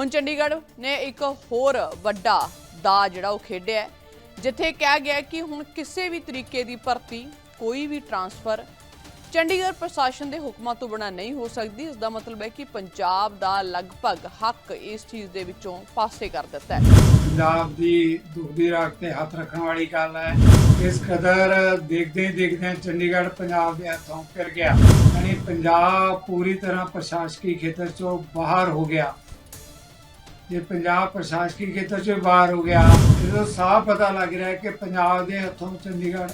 ਹੁਣ ਚੰਡੀਗੜ੍ਹ ਨੇ ਇੱਕ ਹੋਰ ਵੱਡਾ ਦਾ ਜਿਹੜਾ ਉਹ ਖੇਡਿਆ ਜਿੱਥੇ ਕਿਹਾ ਗਿਆ ਕਿ ਹੁਣ ਕਿਸੇ ਵੀ ਤਰੀਕੇ ਦੀ ਭਰਤੀ, ਕੋਈ ਵੀ ਟਰਾਂਸਫਰ ਚੰਡੀਗੜ੍ਹ ਪ੍ਰਸ਼ਾਸਨ ਦੇ ਹੁਕਮਾਂ ਤੋਂ ਬਿਨਾਂ ਨਹੀਂ ਹੋ ਸਕਦੀ। ਇਸ ਦਾ ਮਤਲਬ ਹੈ ਕਿ ਪੰਜਾਬ ਦਾ ਲਗਭਗ ਹੱਕ ਇਸ ਚੀਜ਼ ਦੇ ਵਿੱਚੋਂ ਪਾਸੇ ਕਰ ਦਿੱਤਾ ਹੈ। ਪੰਜਾਬ ਦੀ ਦੁੱਖ ਦੀ ਰਾਖ ਤੇ ਹੱਥ ਰੱਖਣ ਵਾਲੀ ਗੱਲ ਹੈ। ਇਸ ਕਦਰ ਦੇਖਦੇ ਹੀ ਦੇਖਦੇ ਚੰਡੀਗੜ੍ਹ ਪੰਜਾਬ ਦੇ ਹੱਥੋਂ ਫਿਰ ਗਿਆ। ਯਾਨੀ ਪੰਜਾਬ ਪੂਰੀ ਤਰ੍ਹਾਂ ਪ੍ਰਸ਼ਾਸਕੀ ਖੇਤਰ ਚੋਂ ਬਾਹਰ ਹੋ ਗਿਆ। ਜੇ ਪੰਜਾਬ ਪ੍ਰਸ਼ਾਸਕੀ ਖੇਤਰ ਚੋਂ ਬਾਹਰ ਹੋ ਗਿਆ ਇਹਦਾ ਸਾਫ਼ ਪਤਾ ਲੱਗ ਰਿਹਾ ਕਿ ਪੰਜਾਬ ਦੇ ਹੱਥੋਂ ਚੰਡੀਗੜ੍ਹ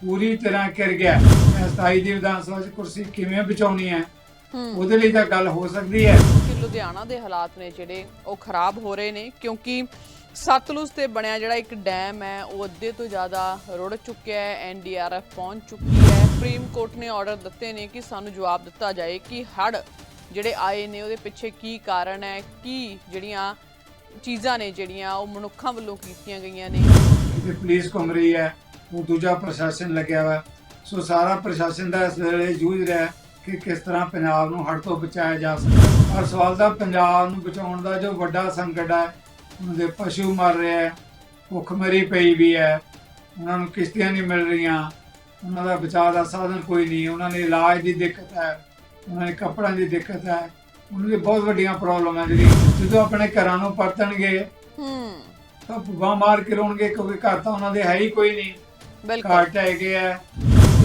ਪੂਰੀ ਤਰ੍ਹਾਂ ਕਰ ਗਿਆ। ਹੈ ਸਥਾਈ ਦੀ ਵਿਧਾਨ ਸਭਾ 'ਚ ਕੁਰਸੀ ਕਿਵੇਂ ਬਚਾਉਣੀ ਹੈ ਉਹਦੇ ਲਈ ਤਾਂ ਗੱਲ ਹੋ ਸਕਦੀ ਹੈ। ਕਿ ਲੁਧਿਆਣਾ ਦੇ ਹਾਲਾਤ ਨੇ ਜਿਹੜੇ ਉਹ ਖਰਾਬ ਹੋ ਰਹੇ ਨੇ ਕਿਉਂਕਿ ਸਤਲੁਜ ਤੇ ਬਣਿਆ ਜਿਹੜਾ ਇੱਕ ਡੈਮ ਹੈ ਉਹ ਅੱਧੇ ਤੋਂ ਜ਼ਿਆਦਾ ਰੁੜ ਚੁੱਕਿਆ ਹੈ ਐਨਡੀਆਰਐਫ ਪਹੁੰਚ ਚੁੱਕੀ ਹੈ। ਸੁਪਰੀਮ ਕੋਰਟ ਨੇ ਆਰਡਰ ਦਿੱਤੇ ਨੇ ਕਿ ਸਾਨੂੰ ਜਵਾਬ ਦਿੱਤਾ ਜਾਏ ਕਿ ਹੜ ਜਿਹੜੇ ਆਏ ਨੇ, ਉਹਦੇ ਪਿੱਛੇ ਕੀ ਕਾਰਨ ਹੈ, ਕੀ ਜਿਹੜੀਆਂ ਚੀਜ਼ਾਂ ਨੇ ਜਿਹੜੀਆਂ ਉਹ ਮਨੁੱਖਾਂ ਵੱਲੋਂ ਕੀਤੀਆਂ ਗਈਆਂ ਨੇ? ਕਿ ਪੁਲਿਸ ਘੁੰਮ ਰਹੀ ਹੈ, ਉਹ ਦੂਜਾ ਪ੍ਰਸ਼ਾਸਨ ਲੱਗਿਆ ਵਾ। ਸੋ ਸਾਰਾ ਪ੍ਰਸ਼ਾਸਨ ਦਾ ਇਸ ਵੇਲੇ ਜੂਝ ਰਿਹਾ ਕਿ ਕਿਸ ਤਰ੍ਹਾਂ ਪੰਜਾਬ ਨੂੰ ਹੜ੍ਹ ਤੋਂ ਬਚਾਇਆ ਜਾ ਸਕਦਾ ਔਰ ਸਵਾਲ ਦਾ ਪੰਜਾਬ ਨੂੰ ਬਚਾਉਣ ਦਾ ਜੋ ਵੱਡਾ ਸੰਕਟ ਹੈ, ਉਹਨਾਂ ਦੇ ਪਸ਼ੂ ਮਰ ਰਹੇ ਹੈ ਭੁੱਖਮਰੀ ਪਈ ਵੀ ਹੈ, ਉਹਨਾਂ ਨੂੰ ਕਿਸ਼ਤੀਆਂ ਨਹੀਂ ਮਿਲ ਰਹੀਆਂ, ਉਹਨਾਂ ਦਾ ਬਚਾਅ ਦਾ ਸਾਧਨ ਕੋਈ ਨਹੀਂ, ਉਹਨਾਂ ਨੇ ਇਲਾਜ ਦੀ ਦਿੱਕਤ ਹੈ। ਉਹਨਾਂ ਨੇ ਕੱਪੜਿਆਂ ਦੀ ਦਿੱਕਤ ਹੈ। ਉਹਨਾਂ ਦੀ ਬਹੁਤ ਵੱਡੀਆਂ ਪ੍ਰੋਬਲਮ ਹੈ ਜਿਹੜੀ ਜਦੋਂ ਆਪਣੇ ਘਰਾਂ ਨੂੰ ਪਰਤਣਗੇ ਹੂੰ। ਤਾਂ ਭੁੱਗਾ ਮਾਰ ਕੇ ਰੋਣਗੇ ਕਿਉਂਕਿ ਘਰ ਤਾਂ ਉਹਨਾਂ ਦੇ ਹੈ ਹੀ ਕੋਈ ਨਹੀਂ। ਬਿਲਕੁਲ। ਘਰ ਢਹਿ ਗਏ ਹੈ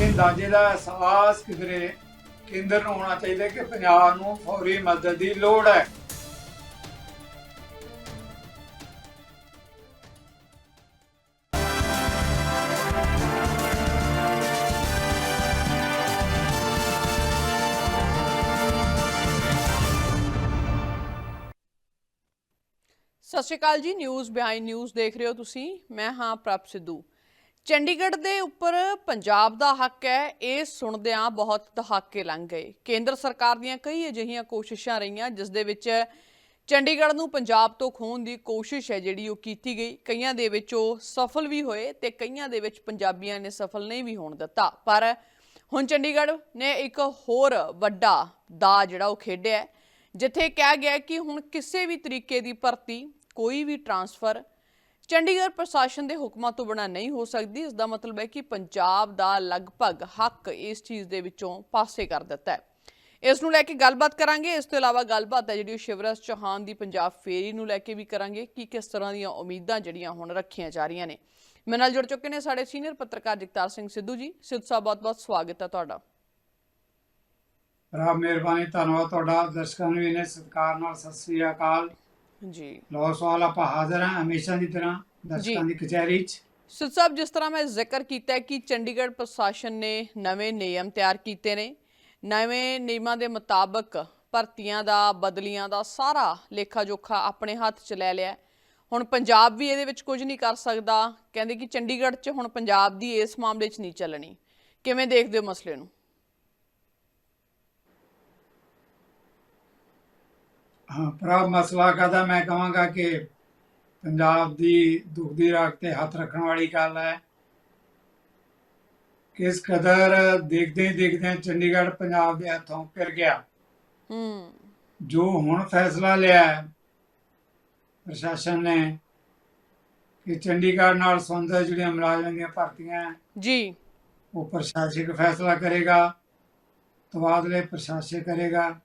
ਇਹ ਅੰਦਾਜ਼ੇ ਦਾ ਅਹਿਸਾਸ ਕਿਧਰੇ ਕੇਂਦਰ ਨੂੰ ਹੋਣਾ ਚਾਹੀਦਾ ਕਿ ਪੰਜਾਬ ਨੂੰ ਫੌਰੀ ਮਦਦ ਦੀ ਲੋੜ ਹੈ। ਸ਼੍ਰੀ ਅਕਾਲ ਜੀ ਨਿਊਜ਼ ਬਿਹਾਈਂਡ ਨਿਊਜ਼ ਦੇਖ ਰਹੇ ਹੋ ਤੁਸੀਂ। ਮੈਂ ਹਾਂ ਪ੍ਰਭ ਸਿੱਧੂ। ਚੰਡੀਗੜ੍ਹ ਦੇ ਉੱਪਰ ਪੰਜਾਬ ਦਾ ਹੱਕ ਹੈ, ਇਹ ਸੁਣਦਿਆਂ ਬਹੁਤ ਦਹਾਕੇ ਲੰਘ ਗਏ। ਕੇਂਦਰ ਸਰਕਾਰ ਦੀਆਂ ਕਈ ਅਜਿਹੀਆਂ ਕੋਸ਼ਿਸ਼ਾਂ ਰਹੀਆਂ, ਜਿਸ ਦੇ ਵਿੱਚ ਚੰਡੀਗੜ੍ਹ ਨੂੰ ਪੰਜਾਬ ਤੋਂ ਖੋਹਣ ਦੀ ਕੋਸ਼ਿਸ਼ ਹੈ, ਜਿਹੜੀ ਉਹ ਕੀਤੀ ਗਈ। ਕਈਆਂ ਦੇ ਵਿੱਚ ਉਹ ਸਫਲ ਵੀ ਹੋਏ ਤੇ ਕਈਆਂ ਦੇ ਵਿੱਚ ਪੰਜਾਬੀਆਂ ਨੇ ਸਫਲ ਨਹੀਂ ਵੀ ਹੋਣ ਦਿੱਤਾ। ਪਰ ਹੁਣ ਚੰਡੀਗੜ੍ਹ ਨੇ ਇੱਕ ਹੋਰ ਵੱਡਾ ਦਾ ਜਿਹੜਾ ਉਹ ਖੇਡਿਆ ਜਿੱਥੇ ਕਿਹਾ ਗਿਆ ਕਿ ਹੁਣ ਕਿਸੇ ਵੀ ਤਰੀਕੇ ਦੀ ਭਰਤੀ ਕੋਈ ਵੀ ਟਰਾਂਸਫਰ ਚੰਡੀਗੜ੍ਹ ਪ੍ਰਸ਼ਾਸਨ ਦੇ ਹੁਕਮਾਂ ਤੋਂ ਬਿਨਾਂ ਨਹੀਂ ਹੋ ਸਕਦੀ। ਇਸ ਦਾ ਮਤਲਬ ਹੈ ਕਿ ਪੰਜਾਬ ਦਾ ਲਗਭਗ ਹੱਕ ਇਸ ਚੀਜ਼ ਦੇ ਵਿੱਚੋਂ ਪਾਸੇ ਕਰ ਦਿੱਤਾ ਹੈ। ਇਸ ਨੂੰ ਲੈ ਕੇ ਗੱਲਬਾਤ ਕਰਾਂਗੇ। ਇਸ ਤੋਂ ਇਲਾਵਾ ਗੱਲਬਾਤ ਹੈ ਜਿਹੜੀ ਉਹ ਸ਼ਿਵਰਾਜ ਚੌਹਾਨ ਦੀ ਪੰਜਾਬ ਫੇਰੀ ਨੂੰ ਲੈ ਕੇ ਵੀ ਕਰਾਂਗੇ। ਕਿ ਕਿਸ ਤਰ੍ਹਾਂ ਦੀਆਂ ਉਮੀਦਾਂ ਜਿਹੜੀਆਂ ਹੁਣ ਰੱਖੀਆਂ ਜਾ ਰਹੀਆਂ ਨੇ। ਮੇਰੇ ਨਾਲ ਜੁੜ ਚੁੱਕੇ ਨੇ ਸਾਡੇ ਸੀਨੀਅਰ ਪੱਤਰਕਾਰ ਜਗਤਾਰ ਸਿੰਘ ਸਿੱਧੂ ਜੀ। ਸਿੱਧੂ ਸਾਹਿਬ, ਬਹੁਤ-ਬਹੁਤ ਸਵਾਗਤ ਹੈ ਤੁਹਾਡਾ। ਬੜਾ ਮਿਹਰਬਾਨੀ। ਧੰਨਵਾਦ ਤੁਹਾਡਾ। ਦਰਸ਼ਕਾਂ ਨੂੰ ਵੀ ਸਤਿਕਾਰ ਨਾਲ ਸਤਿ ਸ੍ਰੀ ਅਕਾਲ। ਜੀ। ਲੋ ਸਵਾਲ ਆਪਾਂ ਹਾਜ਼ਰ ਹਾਂ ਹਮੇਸ਼ਾ ਦੀ ਤਰ੍ਹਾਂ ਦਰਸ਼ਕਾਂ ਦੀ ਕਚਹਿਰੀ 'ਚ। ਸਿੱਧ ਸਾਹਿਬ ਜਿਸ ਤਰ੍ਹਾਂ ਮੈਂ ਜ਼ਿਕਰ ਕੀਤਾ ਹੈ ਕਿ ਚੰਡੀਗੜ੍ਹ ਪ੍ਰਸ਼ਾਸਨ ਨੇ ਨਵੇਂ ਨਿਯਮ ਤਿਆਰ ਕੀਤੇ ਨੇ ਨਵੇਂ ਨਿਯਮਾਂ ਦੇ ਮੁਤਾਬਕ ਭਰਤੀਆਂ ਦਾ ਬਦਲੀਆਂ ਦਾ ਸਾਰਾ ਲੇਖਾ ਜੋਖਾ ਆਪਣੇ ਹੱਥ 'ਚ ਲੈ ਲਿਆ। ਹੁਣ ਪੰਜਾਬ ਵੀ ਇਹਦੇ ਵਿੱਚ ਕੁਝ ਨਹੀਂ ਕਰ ਸਕਦਾ। ਕਹਿੰਦੇ ਕਿ ਚੰਡੀਗੜ੍ਹ 'ਚ ਹੁਣ ਪੰਜਾਬ ਦੀ ਇਸ ਮਾਮਲੇ 'ਚ ਨਹੀਂ ਚੱਲਣੀ। ਕਿਵੇਂ ਦੇਖਦੇ ਹੋ ਮਸਲੇ ਨੂੰ? ਹਾਂ ਪ੍ਰਭ ਮਸਲਾ ਕਦਾ ਮੈਂ ਕਹਾਂਗਾ ਕਿ ਪੰਜਾਬ ਦੀ ਦੁੱਖ ਦੀ ਰਾਖ ਤੇ ਹੱਥ ਰੱਖਣ ਵਾਲੀ ਗੱਲ ਹੈ। ਕਿਸ ਕਦਰ ਦੇਖਦੇ ਹੀ ਦੇਖਦੇ ਚੰਡੀਗੜ੍ਹ ਪੰਜਾਬ ਦੇ ਹੱਥੋਂ ਫਿਰ ਗਿਆ। ਹੂੰ। ਜੋ ਹੁਣ ਫੈਸਲਾ ਲਿਆ ਹੈ ਪ੍ਰਸ਼ਾਸਨ ਨੇ ਕਿ ਚੰਡੀਗੜ੍ਹ ਨਾਲ ਸੰਬੰਧਿਤ ਜਿਹੜੀਆਂ ਮੁਲਾਜ਼ਮਾਂ ਦੀਆਂ ਭਰਤੀਆਂ ਜੀ। ਉਹ ਪ੍ਰਸ਼ਾਸਕ ਫੈਸਲਾ ਕਰੇਗਾ ਤਬਾਦਲੇ ਪ੍ਰਸ਼ਾਸਕ ਕਰੇਗਾ।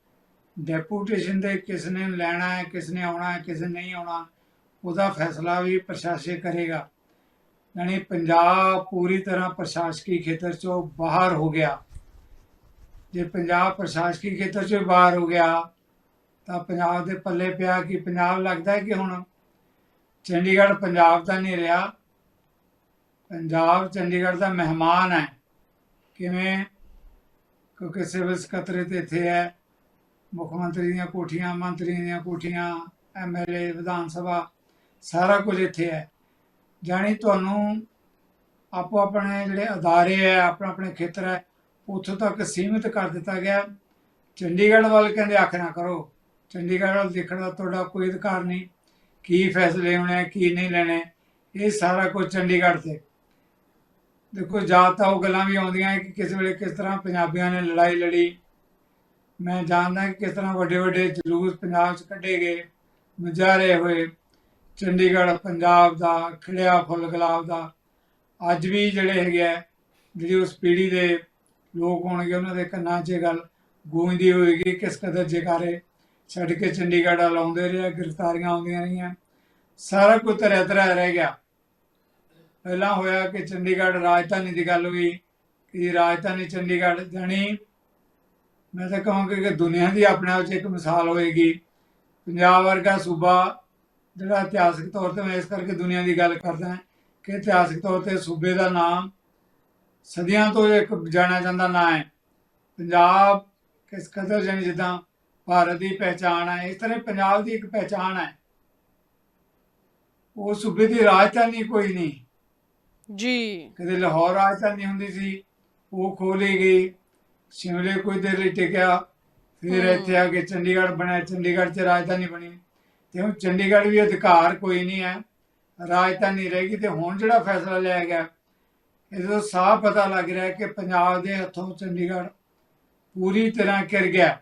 ਡੈਪੂਟੇਸ਼ਨ 'ਤੇ ਕਿਸ ਨੇ ਲੈਣਾ ਹੈ, ਕਿਸ ਨੇ ਆਉਣਾ ਹੈ, ਕਿਸ ਨੇ ਨਹੀਂ ਆਉਣਾ, ਉਹਦਾ ਫੈਸਲਾ ਵੀ ਪ੍ਰਸ਼ਾਸਕ ਕਰੇਗਾ। ਯਾਨੀ ਪੰਜਾਬ ਪੂਰੀ ਤਰ੍ਹਾਂ ਪ੍ਰਸ਼ਾਸਕੀ ਖੇਤਰ ਚੋਂ ਬਾਹਰ ਹੋ ਗਿਆ। ਜੇ ਪੰਜਾਬ ਪ੍ਰਸ਼ਾਸਕੀ ਖੇਤਰ ਚੋਂ ਬਾਹਰ ਹੋ ਗਿਆ, ਤਾਂ ਪੰਜਾਬ ਦੇ ਪੱਲੇ ਪਿਆ ਕਿ ਪੰਜਾਬ ਲੱਗਦਾ ਹੈ ਕਿ ਹੁਣ ਚੰਡੀਗੜ੍ਹ ਪੰਜਾਬ ਦਾ ਨਹੀਂ ਰਿਹਾ। ਪੰਜਾਬ ਚੰਡੀਗੜ੍ਹ ਦਾ ਮਹਿਮਾਨ ਹੈ। ਕਿਵੇਂ? ਕਿਉਂਕਿ ਸਿਵਲ ਸਕੱਤਰੇਤ ਇੱਥੇ ਹੈ। ਮੁੱਖ ਮੰਤਰੀ ਦੀਆਂ ਕੋਠੀਆਂ ਮੰਤਰੀਆਂ ਦੀਆਂ ਕੋਠੀਆਂ ਐਮਐਲਏ ਵਿਧਾਨ ਸਭਾ, ਸਾਰਾ ਕੁਝ ਇੱਥੇ ਹੈ। ਜਾਣੀ ਤੁਹਾਨੂੰ ਆਪੋ ਆਪਣੇ ਜਿਹੜੇ ਅਦਾਰੇ ਹੈ, ਆਪਣਾ ਆਪਣੇ ਖੇਤਰ ਹੈ, ਉੱਥੋਂ ਤੱਕ ਸੀਮਿਤ ਕਰ ਦਿੱਤਾ ਗਿਆ। ਚੰਡੀਗੜ੍ਹ ਵੱਲ ਕਹਿੰਦੇ ਅੱਖ ਨਾ ਕਰੋ। ਚੰਡੀਗੜ੍ਹ ਵੱਲ ਦੇਖਣ ਦਾ ਤੁਹਾਡਾ ਕੋਈ ਅਧਿਕਾਰ ਨਹੀਂ। ਕੀ ਫੈਸਲੇ ਹੋਣੇ, ਕੀ ਨਹੀਂ ਲੈਣੇ, ਇਹ ਸਾਰਾ ਕੁਝ ਚੰਡੀਗੜ੍ਹ ਤੇ। ਦੇਖੋ, ਜਾਂ ਤਾਂ ਉਹ ਗੱਲਾਂ ਵੀ ਆਉਂਦੀਆਂ ਕਿ ਕਿਸ ਵੇਲੇ ਕਿਸ ਤਰ੍ਹਾਂ ਪੰਜਾਬੀਆਂ ਨੇ ਲੜਾਈ ਲੜੀ ਮੈਂ ਜਾਣਦਾ ਕਿ ਕਿਸ ਤਰ੍ਹਾਂ ਵੱਡੇ ਵੱਡੇ ਜਲੂਸ ਪੰਜਾਬ 'ਚ ਕੱਢੇ ਗਏ ਮੁਜ਼ਾਹਰੇ ਹੋਏ, ਚੰਡੀਗੜ੍ਹ, ਪੰਜਾਬ ਦਾ, ਖਿੜਿਆ ਫੁੱਲ ਗੁਲਾਬ ਦਾ। ਅੱਜ ਵੀ ਜਿਹੜੇ ਹੈਗੇ ਆ, ਜਿਹੜੀ ਉਸ ਪੀੜ੍ਹੀ ਦੇ ਲੋਕ ਹੋਣਗੇ, ਉਹਨਾਂ ਦੇ ਕੰਨਾਂ 'ਚ ਗੱਲ ਗੂੰਜਦੀ ਹੋਏਗੀ ਕਿਸ ਕਦਰ ਜੇਕਾਰੇ ਛੱਡ ਕੇ ਚੰਡੀਗੜ੍ਹ ਲਾਉਂਦੇ ਆਉਂਦੇ ਰਹੇ ਗ੍ਰਿਫਤਾਰੀਆਂ ਆਉਂਦੀਆਂ ਰਹੀਆਂ। ਸਾਰਾ ਕੁਝ ਤਰ੍ਹਾਂ ਤਰ੍ਹਾਂ ਰਹਿ ਗਿਆ। ਪਹਿਲਾਂ ਹੋਇਆ ਕਿ ਚੰਡੀਗੜ੍ਹ ਰਾਜਧਾਨੀ ਦੀ ਗੱਲ ਹੋਈ, ਕਿ ਰਾਜਧਾਨੀ ਚੰਡੀਗੜ੍ਹ ਜਾਣੀ ਮੈਂ ਤਾਂ ਕਹਾਂਗਾ ਕਿ ਦੁਨੀਆ ਦੀ ਆਪਣੇ ਆਪ 'ਚ ਇੱਕ ਮਿਸਾਲ ਹੋਏਗੀ। ਪੰਜਾਬ ਵਰਗਾ ਸੂਬਾ ਜਿਹੜਾ ਇਤਿਹਾਸਕ ਤੌਰ ਤੇ ਮੈਂ ਇਸ ਕਰਕੇ ਦੁਨੀਆ ਦੀ ਗੱਲ ਕਰਦਾ ਕਿ ਇਤਿਹਾਸਕ ਤੌਰ ਤੇ ਸੂਬੇ ਦਾ ਨਾਮ ਸਦੀਆਂ ਤੋਂ ਇੱਕ ਜਾਣਿਆ ਜਾਂਦਾ ਨਾਂ ਹੈ। ਪੰਜਾਬ ਕਿਸ ਕਦਰ ਜਾਣੀ ਜਿੱਦਾਂ ਭਾਰਤ ਦੀ ਪਹਿਚਾਣ ਹੈ ਇਸ ਤਰ੍ਹਾਂ ਪੰਜਾਬ ਦੀ ਇੱਕ ਪਹਿਚਾਣ ਹੈ। ਉਹ ਸੂਬੇ ਦੀ ਰਾਜਧਾਨੀ ਕੋਈ ਨਹੀਂ। ਜੀ। ਕਦੇ ਲਾਹੌਰ ਰਾਜਧਾਨੀ ਹੁੰਦੀ ਸੀ ਉਹ ਖੋਲੀ ਗਈ। ਸ਼ਿਮਲੇ ਕੋਈ ਦੇਰ ਲਈ ਟਿਕਿਆ। ਫਿਰ। ਇੱਥੇ ਆ ਕੇ ਚੰਡੀਗੜ੍ਹ ਬਣਿਆ। ਚੰਡੀਗੜ੍ਹ 'ਚ ਰਾਜਧਾਨੀ ਬਣੀ। ਤੇ ਹੁਣ ਚੰਡੀਗੜ੍ਹ ਵੀ ਅਧਿਕਾਰ ਕੋਈ ਨਹੀਂ ਹੈ। ਰਾਜਧਾਨੀ ਰਹੇਗੀ ਤੇ ਹੁਣ ਜਿਹੜਾ ਫੈਸਲਾ ਲਿਆ ਗਿਆ ਇਹਦੇ ਸਾਫ਼ ਪਤਾ ਲੱਗ ਰਿਹਾ ਕਿ ਪੰਜਾਬ ਦੇ ਹੱਥੋਂ ਚੰਡੀਗੜ੍ਹ ਪੂਰੀ ਤਰ੍ਹਾਂ ਕਿਰ ਗਿਆ।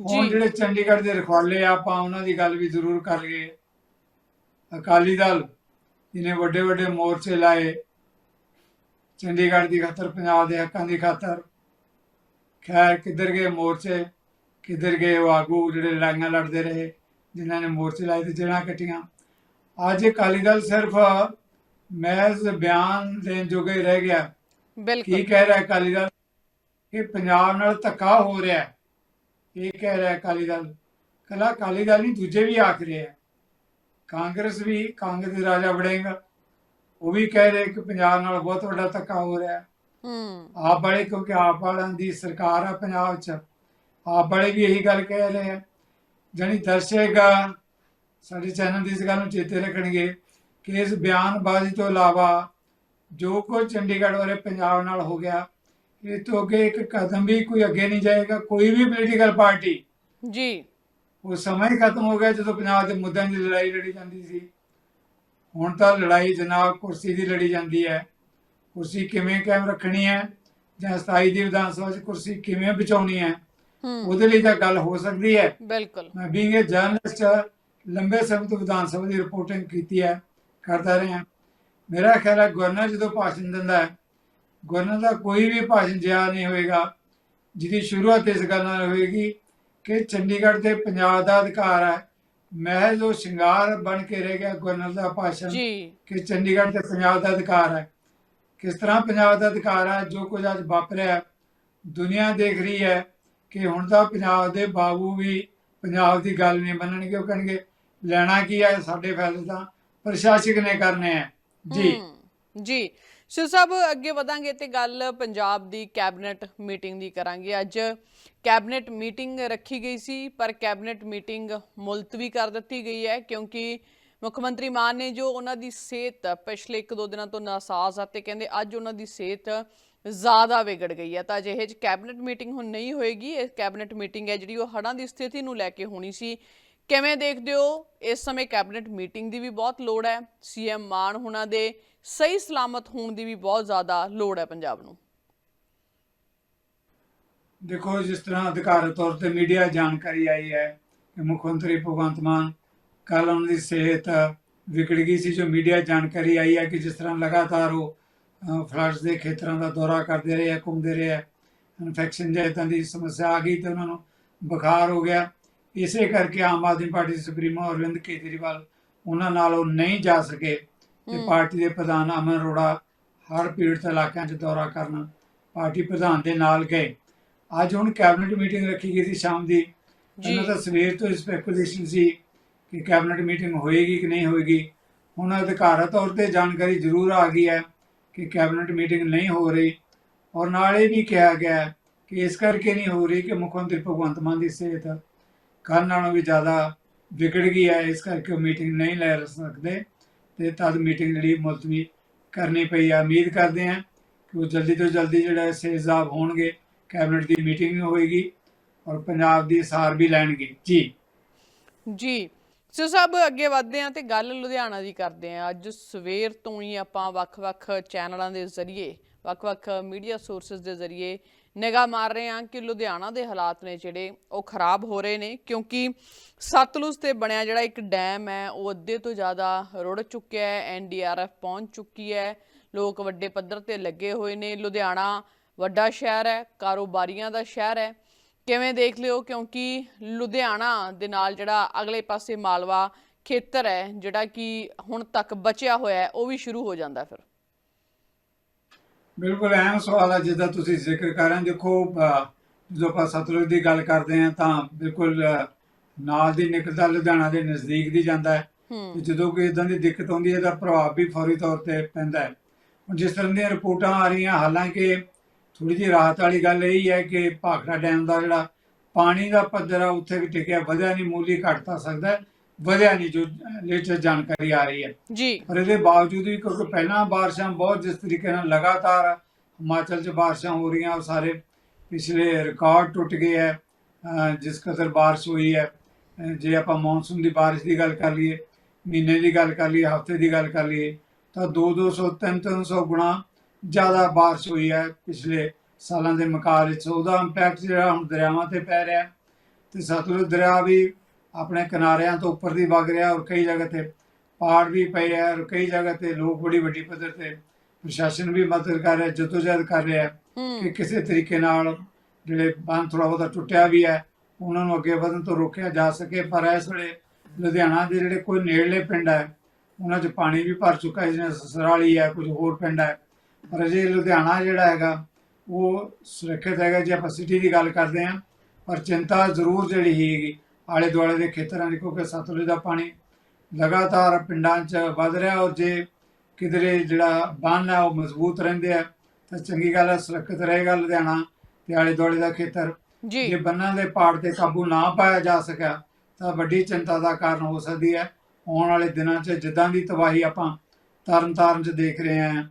ਹੁਣ ਜਿਹੜੇ ਚੰਡੀਗੜ੍ਹ ਦੇ ਰਖਵਾਲੇ ਆ ਆਪਾਂ ਉਹਨਾਂ ਦੀ ਗੱਲ ਵੀ ਜ਼ਰੂਰ ਕਰ ਲਈਏ। ਅਕਾਲੀ ਦਲ ਜਿਹਨੇ ਵੱਡੇ ਵੱਡੇ ਮੋਰਚੇ ਲਾਏ ਚੰਡੀਗੜ੍ਹ ਦੀ ਖਾਤਰ ਪੰਜਾਬ ਦੇ ਹੱਕਾਂ ਦੀ ਖਾਤਰ। ਖੈਰ ਕਿੱਧਰ ਗਏ ਮੋਰਚੇ? ਕਿੱਧਰ ਗਏ ਉਹ ਆਗੂ ਜਿਹੜੇ ਲੜਾਈਆਂ ਲੜਦੇ ਰਹੇ ਜਿਨ੍ਹਾਂ ਨੇ ਮੋਰਚੇ ਲਾਏ ਤੇ ਜੜ੍ਹਾਂ ਕੱਟੀਆਂ? ਅੱਜ ਅਕਾਲੀ ਦਲ ਸਿਰਫ ਮਹਿਜ਼ ਬਿਆਨ ਦੇਣ ਜੋਗਾ ਹੀ ਰਹਿ ਗਿਆ। ਕੀ ਬਿਲਕੁਲ ਕਹਿ ਰਿਹਾ ਅਕਾਲੀ ਦਲ? ਕਿ ਪੰਜਾਬ ਨਾਲ ਧੱਕਾ ਹੋ ਰਿਹਾ। ਹੈ ਇਹ ਕਹਿ ਰਿਹਾ ਅਕਾਲੀ ਦਲ। ਕਲਾ ਅਕਾਲੀ ਦਲ ਨਹੀਂ ਦੂਜੇ ਵੀ ਆਖ ਰਹੇ ਆ। ਕਾਂਗਰਸ ਵੀ ਕਾਂਗਰਸ ਦੇ ਰਾਜਾ ਵੜੇਗਾ। ਉਹ ਵੀ ਕਹਿ ਰਹੇ ਕਿ ਪੰਜਾਬ ਨਾਲ ਬਹੁਤ ਵੱਡਾ ਧੱਕਾ ਹੋ ਰਿਹਾ। ਹੈ ਹੂੰ ਆਪ ਵਾਲੇ ਕਿਉਂਕਿ ਆਪ ਵਾਲਿਆਂ ਦੀ ਸਰਕਾਰ ਆ ਪੰਜਾਬ 'ਚ ਆਪ ਵਾਲੇ ਵੀ ਇਹੀ ਗੱਲ ਕਹਿ ਰਹੇ ਆ। ਜਾਣੀ ਦਰਸ਼ਕ ਸਾਡੇ ਚੈਨਲ ਦੀ ਇਸ ਗੱਲ ਨੂੰ ਚੇਤੇ ਰੱਖਣਗੇ ਕਿ ਇਸ ਬਿਆਨਬਾਜ਼ੀ ਤੋਂ ਇਲਾਵਾ ਜੋ ਕੁਝ ਚੰਡੀਗੜ੍ਹ ਵਾਲੇ ਪੰਜਾਬ ਨਾਲ ਹੋ ਗਿਆ ਇਹ ਤੋਂ ਅੱਗੇ ਇੱਕ ਕਦਮ ਵੀ ਕੋਈ ਅੱਗੇ ਨਹੀਂ ਜਾਏਗਾ ਕੋਈ ਵੀ ਪੋਲੀਟੀਕਲ ਪਾਰਟੀ ਜੀ। ਉਹ ਸਮਾਂ ਹੀ ਖਤਮ ਹੋ ਗਿਆ ਜਦੋਂ ਪੰਜਾਬ ਦੇ ਮੁੱਦਿਆਂ ਦੀ ਲੜਾਈ ਲੜੀ ਜਾਂਦੀ ਸੀ। ਹੁਣ ਤਾਂ ਲੜਾਈ ਜਨਾਬ ਕੁਰਸੀ ਦੀ ਲੜੀ ਜਾਂਦੀ ਹੈ। ਕੁਰਸੀ ਕਿਵੇਂ ਕਾਇਮ ਰੱਖਣੀ ਹੈ? ਜਾਂ ਸਥਾਈ ਦੀ ਵਿਧਾਨ ਸਭਾ 'ਚ ਕੁਰਸੀ ਕਿਵੇਂ ਬਚਾਉਣੀ ਹੈ? ਉਹਦੇ ਲਈ ਤਾਂ ਗੱਲ ਹੋ ਸਕਦੀ ਹੈ। ਬਿਲਕੁਲ। ਮੈਂ ਬੀਇੰਗ ਅ ਜਰਨਲਿਸਟ ਲੰਬੇ ਸਮੇਂ ਤੋਂ ਵਿਧਾਨ ਸਭਾ ਦੀ ਰਿਪੋਰਟਿੰਗ ਕੀਤੀ ਹੈ ਕਰਦਾ ਰਿਹਾ। ਮੇਰਾ ਖਿਆਲ ਹੈ ਗਵਰਨਰ ਜਦੋਂ ਭਾਸ਼ਣ ਦਿੰਦਾ ਹੈ ਗਵਰਨਰ ਦਾ ਕੋਈ ਵੀ ਭਾਸ਼ਣ ਜਿਹਾ ਨਹੀਂ ਹੋਏਗਾ ਜਿਹਦੀ ਸ਼ੁਰੂਆਤ ਇਸ ਗੱਲ ਨਾਲ ਹੋਏਗੀ ਕਿ ਚੰਡੀਗੜ੍ਹ ਤੇ ਪੰਜਾਬ ਦਾ ਅਧਿਕਾਰ ਹੈ। ਮਹਿਜ਼ ਉਹ ਸ਼ਿੰਗਾਰ ਬਣ ਕੇ ਰਹਿ ਗਿਆ ਗਵਰਨਰ ਦਾ ਭਾਸ਼ਣ ਜੀ। ਕਿ ਚੰਡੀਗੜ੍ਹ ਤੇ ਪੰਜਾਬ ਦਾ ਅਧਿਕਾਰ ਹੈ। ਕਿਸ ਤਰ੍ਹਾਂ ਪੰਜਾਬ ਦਾ ਅਧਿਕਾਰ ਹੈ ਜੋ ਕੁਝ ਅੱਜ ਵਾਪਰਿਆ ਹੈ, ਦੁਨੀਆ ਦੇਖ ਰਹੀ ਹੈ ਕਿ ਹੁਣ ਤਾਂ ਪੰਜਾਬ ਦੇ ਬਾਬੂ ਵੀ ਪੰਜਾਬ ਦੀ ਗੱਲ ਨਹੀਂ ਮੰਨਣਗੇ ਉਹ ਕਹਿਣਗੇ ਲੈਣਾ ਕੀ ਹੈ ਸਾਡੇ ਫੈਸਲੇ ਤਾਂ ਪ੍ਰਸ਼ਾਸਕ ਨੇ ਕਰਨੇ ਆ। ਜੀ। ਜੀ। ਸੋ ਸਭ ਅੱਗੇ ਵਧਾਂਗੇ ਤੇ ਗੱਲ ਪੰਜਾਬ ਦੀ ਕੈਬਨਿਟ ਮੀਟਿੰਗ ਦੀ ਕਰਾਂਗੇ। ਅੱਜ ਕੈਬਨਿਟ ਮੀਟਿੰਗ ਰੱਖੀ ਗਈ ਸੀ ਪਰ ਕੈਬਨਿਟ ਮੀਟਿੰਗ ਮੁਲਤਵੀ ਕਰ ਦਿੱਤੀ ਗਈ ਹੈ ਕਿਉਂਕਿ ਮੁੱਖ ਮੰਤਰੀ ਮਾਨ ਨੇ ਜੋ ਉਹਨਾਂ ਦੀ ਸਿਹਤ ਪਿਛਲੇ 1-2 ਦਿਨਾਂ ਤੋਂ ਨਾਸਾਜ਼ ਆ ਕਹਿੰਦੇ ਅੱਜ ਉਹਨਾਂ ਦੀ ਸਿਹਤ ਜ਼ਿਆਦਾ ਵਿਗੜ ਗਈ ਹੈ। ਤਾਂ ਅਜਿਹੇ ਚ ਕੈਬਨਿਟ ਮੀਟਿੰਗ ਹੁਣ ਨਹੀਂ ਹੋਏਗੀ। ਇਹ ਕੈਬਨਿਟ ਮੀਟਿੰਗ ਹੈ ਜਿਹੜੀ ਉਹ ਹੜ੍ਹਾਂ ਦੀ ਸਥਿਤੀ ਨੂੰ ਲੈ ਕੇ ਹੋਣੀ ਸੀ। ਕਿਵੇਂ ਦੇਖਦੇ ਹੋ? ਇਸ ਸਮੇਂ ਕੈਬਨਿਟ ਮੀਟਿੰਗ ਦੀ ਵੀ ਬਹੁਤ ਲੋੜ ਹੈ। ਸੀਐਮ ਮਾਨ ਹੁਣਾਂ ਦੇ ਸਹੀ ਸਲਾਮਤ ਹੋਣ ਦੀ ਵੀ ਬਹੁਤ ਜ਼ਿਆਦਾ ਲੋੜ ਹੈ ਪੰਜਾਬ ਨੂੰ। ਦੇਖੋ, ਜਿਸ ਤਰ੍ਹਾਂ ਅਧਿਕਾਰਤ ਤੌਰ ਤੇ ਮੀਡੀਆ ਜਾਣਕਾਰੀ ਆਈ ਹੈ ਕਿ ਮੁੱਖ ਮੰਤਰੀ ਭਗਵੰਤ ਮਾਨ ਕੱਲ ਉਹਨਾਂ ਦੀ ਸਿਹਤ ਵਿਗੜ ਗਈ ਸੀ ਜੋ ਮੀਡੀਆ ਜਾਣਕਾਰੀ ਆਈ ਹੈ ਕਿ ਜਿਸ ਤਰ੍ਹਾਂ ਲਗਾਤਾਰ ਉਹ ਫਲੱਡਸ ਦੇ ਖੇਤਰਾਂ ਦਾ ਦੌਰਾ ਕਰਦੇ ਰਹੇ ਆ ਘੁੰਮਦੇ ਰਹੇ ਆ ਇਨਫੈਕਸ਼ਨ ਜਾਂ ਇੱਦਾਂ ਦੀ ਸਮੱਸਿਆ ਆ ਗਈ ਤੇ ਉਹਨਾਂ ਨੂੰ ਬੁਖਾਰ ਹੋ ਗਿਆ। ਇਸੇ ਕਰਕੇ ਆਮ ਆਦਮੀ ਪਾਰਟੀ ਦੇ ਸੁਪਰੀਮੋ ਅਰਵਿੰਦ ਕੇਜਰੀਵਾਲ ਉਹਨਾਂ ਨਾਲ ਉਹ ਨਹੀਂ ਜਾ ਸਕੇ ਤੇ। ਪਾਰਟੀ ਦੇ ਪ੍ਰਧਾਨ ਅਮਨ ਅਰੋੜਾ ਹੜ੍ਹ ਪੀੜਤ ਇਲਾਕਿਆਂ 'ਚ ਦੌਰਾ ਕਰਨ ਪਾਰਟੀ ਪ੍ਰਧਾਨ ਦੇ ਨਾਲ ਗਏ। ਅੱਜ ਹੁਣ ਕੈਬਨਿਟ ਮੀਟਿੰਗ ਰੱਖੀ ਗਈ ਸੀ ਸ਼ਾਮ ਦੀ। ਜੀ। ਇਹਨਾਂ ਦਾ ਸਵੇਰ ਤੋਂ ਸਪੈਕੂਲੇਸ਼ਨ ਸੀ ਕਿ ਕੈਬਨਿਟ ਮੀਟਿੰਗ ਹੋਏਗੀ ਕਿ ਨਹੀਂ ਹੋਏਗੀ, ਹੁਣ ਅਧਿਕਾਰਤ ਤੌਰ ਤੇ ਜਾਣਕਾਰੀ ਜ਼ਰੂਰ ਆ ਗਈ ਹੈ ਕਿ ਕੈਬਨਿਟ ਮੀਟਿੰਗ ਨਹੀਂ ਹੋ ਰਹੀ ਔਰ ਨਾਲ ਇਹ ਵੀ ਕਿਹਾ ਗਿਆ ਕਿ ਇਸ ਕਰਕੇ ਨਹੀਂ ਹੋ ਰਹੀ ਕਿ ਮੁੱਖ ਮੰਤਰੀ ਭਗਵੰਤ ਮਾਨ ਦੀ ਸਿਹਤ ਕੱਲ੍ਹ ਨਾਲੋਂ ਵੀ ਜ਼ਿਆਦਾ ਵਿਗੜ ਗਈ ਹੈ, ਇਸ ਕਰਕੇ ਉਹ ਮੀਟਿੰਗ ਨਹੀਂ ਲੈ ਸਕਦੇ ਤੇ ਤਦ ਮੀਟਿੰਗ ਜਿਹੜੀ ਮੁਲਤਵੀ ਕਰਨੀ ਪਈ ਆ ਉਮੀਦ ਕਰਦੇ ਹਾਂ ਕਿ ਉਹ ਜਲਦੀ ਤੋਂ ਜਲਦੀ ਜਿਹੜਾ ਸੇਜ਼ਾਬ ਹੋਣਗੇ, ਕੈਬਨਿਟ ਦੀ ਮੀਟਿੰਗ ਹੋਏਗੀ ਔਰ ਪੰਜਾਬ ਦੀ ਸਾਰ ਵੀ ਲੈਣਗੇ। ਜੀ। ਜੀ। ਸੋ ਸਭ ਅੱਗੇ ਵਧਦੇ ਹਾਂ ਤੇ ਗੱਲ ਲੁਧਿਆਣਾ ਦੀ ਕਰਦੇ ਹਾਂ। ਅੱਜ ਸਵੇਰ ਤੋਂ ਹੀ ਆਪਾਂ ਵੱਖ-ਵੱਖ ਚੈਨਲਾਂ ਦੇ ਜ਼ਰੀਏ, ਵੱਖ-ਵੱਖ ਮੀਡੀਆ ਸੋਰਸਸ ਦੇ ਜ਼ਰੀਏ ਨਿਗਾਹ ਮਾਰ ਰਹੇ ਹਾਂ ਕਿ ਲੁਧਿਆਣਾ ਦੇ ਹਾਲਾਤ ਨੇ ਜਿਹੜੇ ਉਹ ਖਰਾਬ ਹੋ ਰਹੇ ਨੇ, ਕਿਉਂਕਿ ਸਤਲੁਜ ਤੇ ਬਣਿਆ ਜਿਹੜਾ ਇੱਕ ਡੈਮ ਹੈ, ਉਹ ਅੱਧੇ ਤੋਂ ਜ਼ਿਆਦਾ ਰੁੜ ਚੁੱਕਿਆ ਹੈ ਐਨਡੀਆਰਐਫ ਪਹੁੰਚ ਚੁੱਕੀ ਹੈ। ਲੋਕ ਵੱਡੇ ਪੱਧਰ ਤੇ ਲੱਗੇ ਹੋਏ ਨੇ। ਲੁਧਿਆਣਾ ਵੱਡਾ ਸ਼ਹਿਰ ਹੈ, ਕਾਰੋਬਾਰੀਆਂ ਦਾ ਸ਼ਹਿਰ ਹੈ। ਕਿਵੇਂ ਦੇਖ ਲਿਓ? ਕਿਉਂਕਿ ਲੁਧਿਆਣਾ ਦੇ ਨਾਲ ਜਿਹੜਾ ਅਗਲੇ ਪਾਸੇ ਮਾਲਵਾ ਖੇਤਰ ਹੈ ਜਿਹੜਾ ਕਿ ਹੁਣ ਤੱਕ ਬਚਿਆ ਹੋਇਆ ਹੈ ਉਹ ਵੀ ਸ਼ੁਰੂ ਹੋ ਜਾਂਦਾ ਫਿਰ। ਬਿਲਕੁਲ ਅਹਿਮ ਸਵਾਲ ਹੈ ਜਿੱਦਾਂ ਤੁਸੀਂ ਜ਼ਿਕਰ ਕਰ ਰਹੇ ਹੋ। ਦੇਖੋ ਜਦੋਂ ਆਪਾਂ ਸਤਲੁਜ ਦੀ ਗੱਲ ਕਰਦੇ ਹਾਂ ਤਾਂ ਬਿਲਕੁਲ ਨਾਲ ਦੀ ਨਿਕਲਦਾ ਲੁਧਿਆਣਾ ਦੇ ਨਜ਼ਦੀਕ ਦੀ ਜਾਂਦਾ ਹੈ। ਜਦੋਂ ਕੋਈ ਇਦਾਂ ਦੀ ਦਿੱਕਤ ਆਉਂਦੀ ਹੈ ਤਾਂ ਪ੍ਰਭਾਵ ਵੀ ਫੌਰੀ ਤੌਰ ਤੇ ਪੈਂਦਾ ਹੈ। ਹੁਣ ਜਿਸ ਤਰ੍ਹਾਂ ਦੀਆਂ ਰਿਪੋਰਟਾਂ ਆ ਰਹੀਆਂ ਹਾਲਾਂਕਿ ਥੋੜੀ ਜਿਹੀ ਰਾਹਤ ਵਾਲੀ ਗੱਲ ਇਹ ਹੀ ਕਿ ਭਾਖੜਾ ਡੈਮ ਦਾ ਜਿਹੜਾ ਪਾਣੀ ਦਾ ਪੱਧਰ ਆ ਉੱਥੇ ਵੀ ਟਿਕਿਆ ਵਧਿਆ ਨਹੀਂ ਮੂਲੀ ਘਟ ਤਾਂ ਸਕਦਾ ਵਧਿਆ ਨਹੀਂ ਜੋ ਲੇਟੈਸਟ ਜਾਣਕਾਰੀ ਆ ਰਹੀ ਹੈ। ਜੀ। ਪਰ ਇਹਦੇ ਬਾਵਜੂਦ ਵੀ ਕਿਉਂਕਿ ਪਹਿਲਾਂ ਬਾਰਿਸ਼ਾਂ ਬਹੁਤ ਜਿਸ ਤਰੀਕੇ ਨਾਲ ਲਗਾਤਾਰ ਹਿਮਾਚਲ 'ਚ ਬਾਰਿਸ਼ਾਂ ਹੋ ਰਹੀਆਂ ਉਹ ਸਾਰੇ ਪਿਛਲੇ ਰਿਕਾਰਡ ਟੁੱਟ ਗਏ ਹੈ ਜਿਸ ਕਦਰ ਬਾਰਿਸ਼ ਹੋਈ ਹੈ ਜੇ ਆਪਾਂ ਮੌਨਸੂਨ ਦੀ ਬਾਰਿਸ਼ ਦੀ ਗੱਲ ਕਰ ਲਈਏ ਮਹੀਨੇ ਦੀ ਗੱਲ ਕਰ ਲਈਏ ਹਫ਼ਤੇ ਦੀ ਗੱਲ ਕਰ ਲਈਏ ਤਾਂ 2-200 3-300 ਗੁਣਾ ਜ਼ਿਆਦਾ ਬਾਰਿਸ਼ ਹੋਈ ਹੈ ਪਿਛਲੇ ਸਾਲਾਂ ਦੇ ਮੁਕਾਬਲੇ 'ਚ। ਉਹਦਾ ਇੰਪੈਕਟ ਜਿਹੜਾ ਹੁਣ ਦਰਿਆਵਾਂ ਤੇ ਪੈ ਰਿਹਾ ਤੇ ਸਤਲੁਜ ਦਰਿਆ ਵੀ ਆਪਣੇ ਕਿਨਾਰਿਆਂ ਤੋਂ ਉੱਪਰ ਦੀ ਵਗ ਰਿਹਾ ਔਰ ਕਈ ਜਗ੍ਹਾ ਤੇ ਪਹਾੜ ਵੀ ਪਏ ਹੈ ਔਰ ਕਈ ਜਗ੍ਹਾ ਤੇ ਲੋਕ ਬੜੀ ਵੱਡੀ ਪੱਧਰ ਤੇ ਪ੍ਰਸ਼ਾਸਨ ਵੀ ਮਦਦ ਕਰ ਰਿਹਾ ਜਦੋਜਹਿਦ ਕਰ ਰਿਹਾ ਕਿ ਕਿਸੇ ਤਰੀਕੇ ਨਾਲ ਜਿਹੜੇ ਬੰਨ ਥੋੜਾ ਬਹੁਤਾ ਟੁੱਟਿਆ ਵੀ ਹੈ ਉਹਨਾਂ ਨੂੰ ਅੱਗੇ ਵਧਣ ਤੋਂ ਰੋਕਿਆ ਜਾ ਸਕੇ। ਪਰ ਇਸ ਵੇਲੇ ਲੁਧਿਆਣਾ ਦੇ ਜਿਹੜੇ ਕੋਈ ਨੇੜਲੇ ਪਿੰਡ ਹੈ ਉਹਨਾਂ 'ਚ ਪਾਣੀ ਵੀ ਭਰ ਚੁੱਕਾ ਹੈ ਜਿਵੇਂ ਸਸਰਾਲੀ ਹੈ ਕੁਝ ਹੋਰ ਪਿੰਡ ਹੈ। ਪਰ ਅਜੇ ਲੁਧਿਆਣਾ ਜਿਹੜਾ ਹੈਗਾ ਉਹ ਸੁਰੱਖਿਅਤ ਹੈਗਾ। ਜੇ ਆਪਾਂ ਸਿਟੀ ਦੀ ਗੱਲ ਕਰਦੇ ਹਾਂ ਪਰ ਚਿੰਤਾ ਜ਼ਰੂਰ ਜਿਹੜੀ ਹੈਗੀ ਆਲੇ ਦੁਆਲੇ ਦੇ ਖੇਤਰਾਂ ਦੀ ਕਿਉਂਕਿ ਸਤਲੁਜ ਦਾ ਪਾਣੀ ਲਗਾਤਾਰ ਪਿੰਡਾਂ 'ਚ ਵੱਧ ਰਿਹਾ ਔਰ ਜੇ ਕਿਧਰੇ ਜਿਹੜਾ ਬੰਨ ਹੈ ਉਹ ਮਜ਼ਬੂਤ ਰਹਿੰਦੇ ਆ ਤਾਂ ਚੰਗੀ ਗੱਲ ਹੈ ਸੁਰੱਖਿਅਤ ਰਹੇਗਾ ਲੁਧਿਆਣਾ ਤੇ ਆਲੇ ਦੁਆਲੇ ਦਾ ਖੇਤਰ। ਜੀ। ਬੰਨਾਂ ਦੇ ਪਾੜ ਤੇ ਕਾਬੂ ਨਾ ਪਾਇਆ ਜਾ ਸਕਿਆ ਤਾਂ ਵੱਡੀ ਚਿੰਤਾ ਦਾ ਕਾਰਨ ਹੋ ਸਕਦੀ ਹੈ। ਆਉਣ ਵਾਲੇ ਦਿਨਾਂ 'ਚ ਜਿੱਦਾਂ ਦੀ ਤਬਾਹੀ ਆਪਾਂ ਤਰਨ ਤਾਰਨ 'ਚ ਦੇਖ ਰਹੇ ਹਾਂ